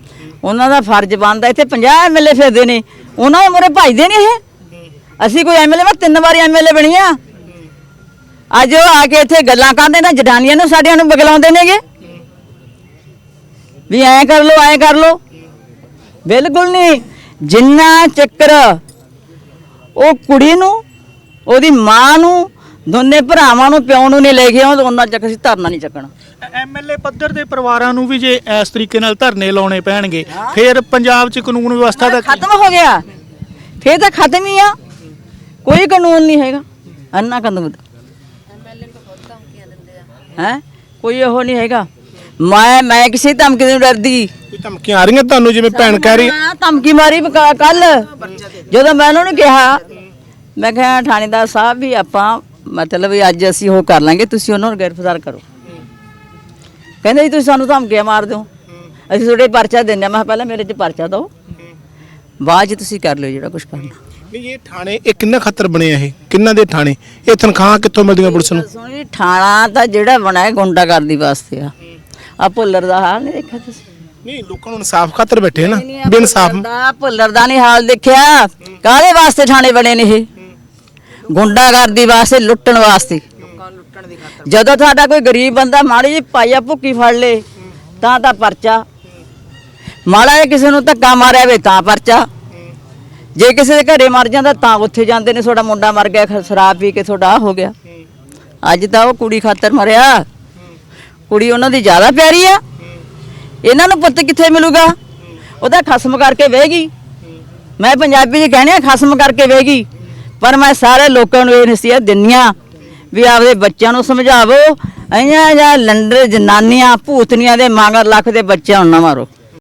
ਉਹਨਾਂ ਦਾ ਫਰਜ਼ ਬਣਦਾ ਇੱਥੇ 50 ਐਮਐਲਏ ਫਿਰਦੇ ਨੇ। ਉਹਨਾਂ ਦੇ ਮੋਰੇ ਭਜਦੇ ਨੇ ਇਹ ਅਸੀਂ ਕੋਈ ਐਮਐਲਏ ਮੈਂ ਤਿੰਨ ਵਾਰੀ ਐਮਐਲਏ ਬਣੀ ਆ। ਅੱਜ ਉਹ ਆ ਕੇ ਇੱਥੇ ਗੱਲਾਂ ਕਰਦੇ ਨੇ ਜਡਾਨੀਆਂ ਨੂੰ ਸਾਡਿਆਂ ਨੂੰ ਬਗਲਾਉਂਦੇ ਨੇਗੇ। ਵੀ ਐਂ ਕਰ ਲੋ ਐਂ ਕਰ ਲੋ ਬਿਲਕੁਲ ਨਹੀਂ। ਜਿੰਨਾ ਚੱਕਰ ਉਹ ਕੁੜੀ ਨੂੰ ਉਹਦੀ ਮਾਂ ਨੂੰ ਦੋਨੇ ਭਰਾਵਾਂ ਨੂੰ ਪਿਓ ਨੂੰ ਨਹੀਂ ਲੈ ਕੇ ਆਉਂਦੇ ਉਹਨਾਂ ਚੱਕ ਅਸੀਂ ਧਰਨਾ ਨਹੀਂ ਚੱਕਣਾ। ਐਮਐਲਏ ਪੱਧਰ ਦੇ ਪਰਿਵਾਰਾਂ ਨੂੰ ਵੀ ਜੇ ਇਸ ਤਰੀਕੇ ਨਾਲ ਧਰਨੇ ਲਾਉਣੇ ਪੈਣਗੇ ਫਿਰ ਪੰਜਾਬ 'ਚ ਕਾਨੂੰਨ ਵਿਵਸਥਾ ਦਾ ਕੀ? ਖਤਮ ਹੋ ਗਿਆ। ਫੇਰ ਤਾਂ ਖਤਮ ਹੀ ਆ। ਕੋਈ ਕਾਨੂੰਨ ਨਹੀਂ ਹੈਗਾ। ਅੰਨਾ ਕਾਨੂੰਨ ਹੈ? ਕੋਈ ਉਹ ਨਹੀਂ ਹੈਗਾ। ਮੈਂ ਮੈਂ ਕਿਸੇ ਧਮਕੀ ਤੋਂ ਡਰਦੀ। ਕੋਈ ਧਮਕੀਆਂ ਆ ਰਹੀਆਂ ਤੁਹਾਨੂੰ ਜਿਵੇਂ ਭੈਣ ਕਹਿ ਰਹੀ ਹਾਂ, ਧਮਕੀ ਮਾਰੀ ਕੱਲ ਜਦੋਂ ਮੈਂ ਉਹਨਾਂ ਨੂੰ ਕਿਹਾ ਮੈਂ ਕਿਹਾ ਥਾਣੇਦਾਰ ਸਾਹਿਬ ਵੀ ਆਪਾਂ ਮਤਲਬ ਵੀ ਅੱਜ ਅਸੀਂ ਉਹ ਕਰ ਲਾਂਗੇ ਤੁਸੀਂ ਉਹਨਾਂ ਨੂੰ ਗ੍ਰਿਫਤਾਰ ਕਰੋ। ਕਹਿੰਦੇ ਜੀ ਤੁਸੀਂ ਸਾਨੂੰ ਧਮਕੀਆਂ ਮਾਰ ਦਿਓ ਅਸੀਂ ਤੁਹਾਡੇ ਪਰਚਾ ਦਿੰਦੇ ਹਾਂ। ਮੈਂ ਕਿਹਾ ਪਹਿਲਾਂ ਮੇਰੇ 'ਚ ਪਰਚਾ ਦਿਓ। ਬਾਅਦ 'ਚ ਤੁਸੀਂ ਕਰ ਲਿਓ ਜਿਹੜਾ ਕੁਝ ਕਰਨਾ। ਨਹੀਂ ਇਹ ਥਾਣੇ ਇਹ ਕਿੰਨਾ ਖਤਰ ਬਣੇ ਆ ਇਹ? ਕਿੰਨਾ ਦੇ ਥਾਣੇ? ਇਹ ਤਨਖਾਹਾਂ ਕਿੱਥੋਂ ਮਿਲਦੀਆਂ ਪੁਲਿਸ ਨੂੰ? ਸੁਣੋ ਜੀ ਥਾਣਾ ਤਾਂ ਜਿਹੜਾ ਬਣਾਇਆ ਗੁੰਡਾਗਰਦੀ ਵਾਸਤੇ ਆ। ਆ ਭੁੱਲਰ ਦਾ ਹਾਲ ਨਹੀਂ ਦੇਖਿਆ ਤੁਸੀਂ? ਨਹੀਂ ਲੋਕਾਂ ਨੂੰ ਇਨਸਾਫ ਖਾਤਰ ਬੈਠੇ ਨਾ। ਬੇਇਨਸਾਫ ਦਾ ਭੁੱਲਰ ਦਾ ਨਹੀਂ ਹਾਲ ਦੇਖਿਆ। ਕਾਹਦੇ ਵਾਸਤੇ ਥਾਣੇ ਬਣੇ ਨੇ ਇਹ? ਗੁੰਡਾਗਰਦੀ ਵਾਸਤੇ ਲੁੱਟਣ ਵਾਸਤੇ। ਜਦੋਂ ਤੁਹਾਡਾ ਕੋਈ ਗਰੀਬ ਬੰਦਾ ਮਾੜੀ ਜਿਹੀ ਪਾਈਆ ਭੁੱਕੀ ਫੜ ਲੇ, ਤਾਂ ਤਾਂ ਪਰਚਾ। ਮਾੜਾ ਜਿਹਾ ਕਿਸੇ ਨੂੰ ਧੱਕਾ ਮਾਰਿਆ ਵੇ ਤਾਂ ਪਰਚਾ। ਜੇ ਕਿਸੇ ਦੇ ਘਰੇ ਮਰ ਜਾਂਦਾ, ਤਾਂ ਉੱਥੇ ਜਾਂਦੇ ਨੇ, ਤੁਹਾਡਾ ਮੁੰਡਾ ਮਰ ਗਿਆ ਸ਼ਰਾਬ ਪੀ ਕੇ ਤੁਹਾਡਾ ਆਹ ਹੋ ਗਿਆ। ਅੱਜ ਤਾਂ ਉਹ ਕੁੜੀ ਖਾਤਰ ਮਰਿਆ। ਕੁੜੀ ਉਹਨਾਂ ਦੀ ਜ਼ਿਆਦਾ ਪਿਆਰੀ ਆ। ਇਹਨਾਂ ਨੂੰ ਪੁੱਤ ਕਿੱਥੇ ਮਿਲੂਗਾ? ਉਹਦਾ ਖਸਮ ਕਰਕੇ ਵਹਿਗੀ ਮੈਂ ਪੰਜਾਬੀ 'ਚ ਕਹਿੰਦੇ ਖਸਮ ਕਰਕੇ ਵਹਿਗੀ ਪਰ ਮੈਂ ਸਾਰੇ ਲੋਕਾਂ ਨੂੰ ਇਹ ਨਸੀਹਤ ਦਿੰਨੀ ਆ ਵੀ ਆਪਦੇ ਬੱਚਿਆਂ ਨੂੰ ਸਮਝਾਵੋ। ਐਆਂ ਜਾਂ ਲੰਡਰ ਜਨਾਨੀਆਂ ਭੂਤਨੀਆਂ ਦੇ ਮਾਂਗਰ ਲੱਖ ਦੇ ਬੱਚਿਆਂ ਨੂੰ ਨਾ ਮਾਰੋ।